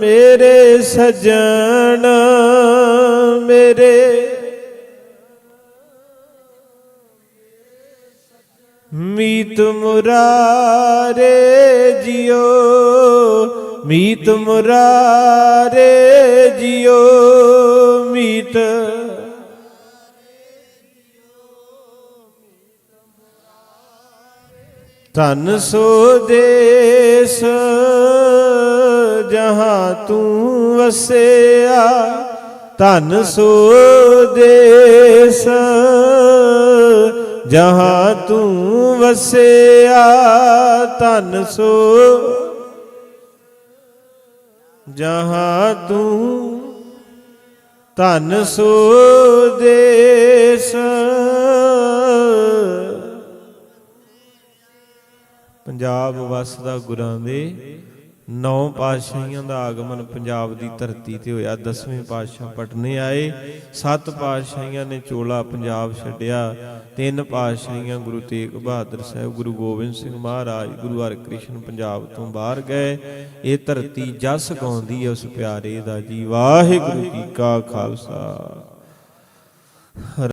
ਮੇਰੇ ਸਜਣ ਮੇਰੇ ਮੁਰਾਰੇ ਜਿਉ ਮੀਤ ਮੁਰਾਰੇ ਜਿਉ ਮੀਤ ਧਨ ਸੋ ਦੇਸ ਜਹਾਂ ਤੂੰ ਵਸਿਆ, ਧਨ ਸੋ ਦੇਸ ਜਹਾਂ ਤੂੰ ਵਸਿਆ ਧਨ ਸੋ ਜਹਾਂ ਤੂੰ ਧਨ ਸੋ ਦੇਸ। ਪੰਜਾਬ ਵਸਦਾ ਗੁਰਾਂ ਦੇ ਨੌ ਪਾਤਸ਼ਾਹੀਆਂ ਦਾ ਆਗਮਨ ਪੰਜਾਬ ਦੀ ਧਰਤੀ ਤੇ ਹੋਇਆ। ਦਸਵੇਂ ਪਾਤਸ਼ਾਹ ਪਟਨੇ ਆਏ। ਸੱਤ ਪਾਤਸ਼ਾਹੀਆਂ ਨੇ ਚੋਲਾ ਪੰਜਾਬ ਛੱਡਿਆ। ਤਿੰਨ ਪਾਤਸ਼ਾਹੀਆਂ ਗੁਰੂ ਤੇਗ ਬਹਾਦਰ ਸਾਹਿਬ, ਗੁਰੂ ਗੋਬਿੰਦ ਸਿੰਘ ਮਹਾਰਾਜ, ਗੁਰੂ ਹਰਕ੍ਰਿਸ਼ਨ ਪੰਜਾਬ ਤੋਂ ਬਾਹਰ ਗਏ। ਇਹ ਧਰਤੀ ਜਸ ਗਾਉਂਦੀ ਹੈ, ਉਸ ਪਿਆਰੇ ਦਾ ਜੀ। ਵਾਹਿਗੁਰੂ ਜੀ ਕਾ ਖਾਲਸਾ।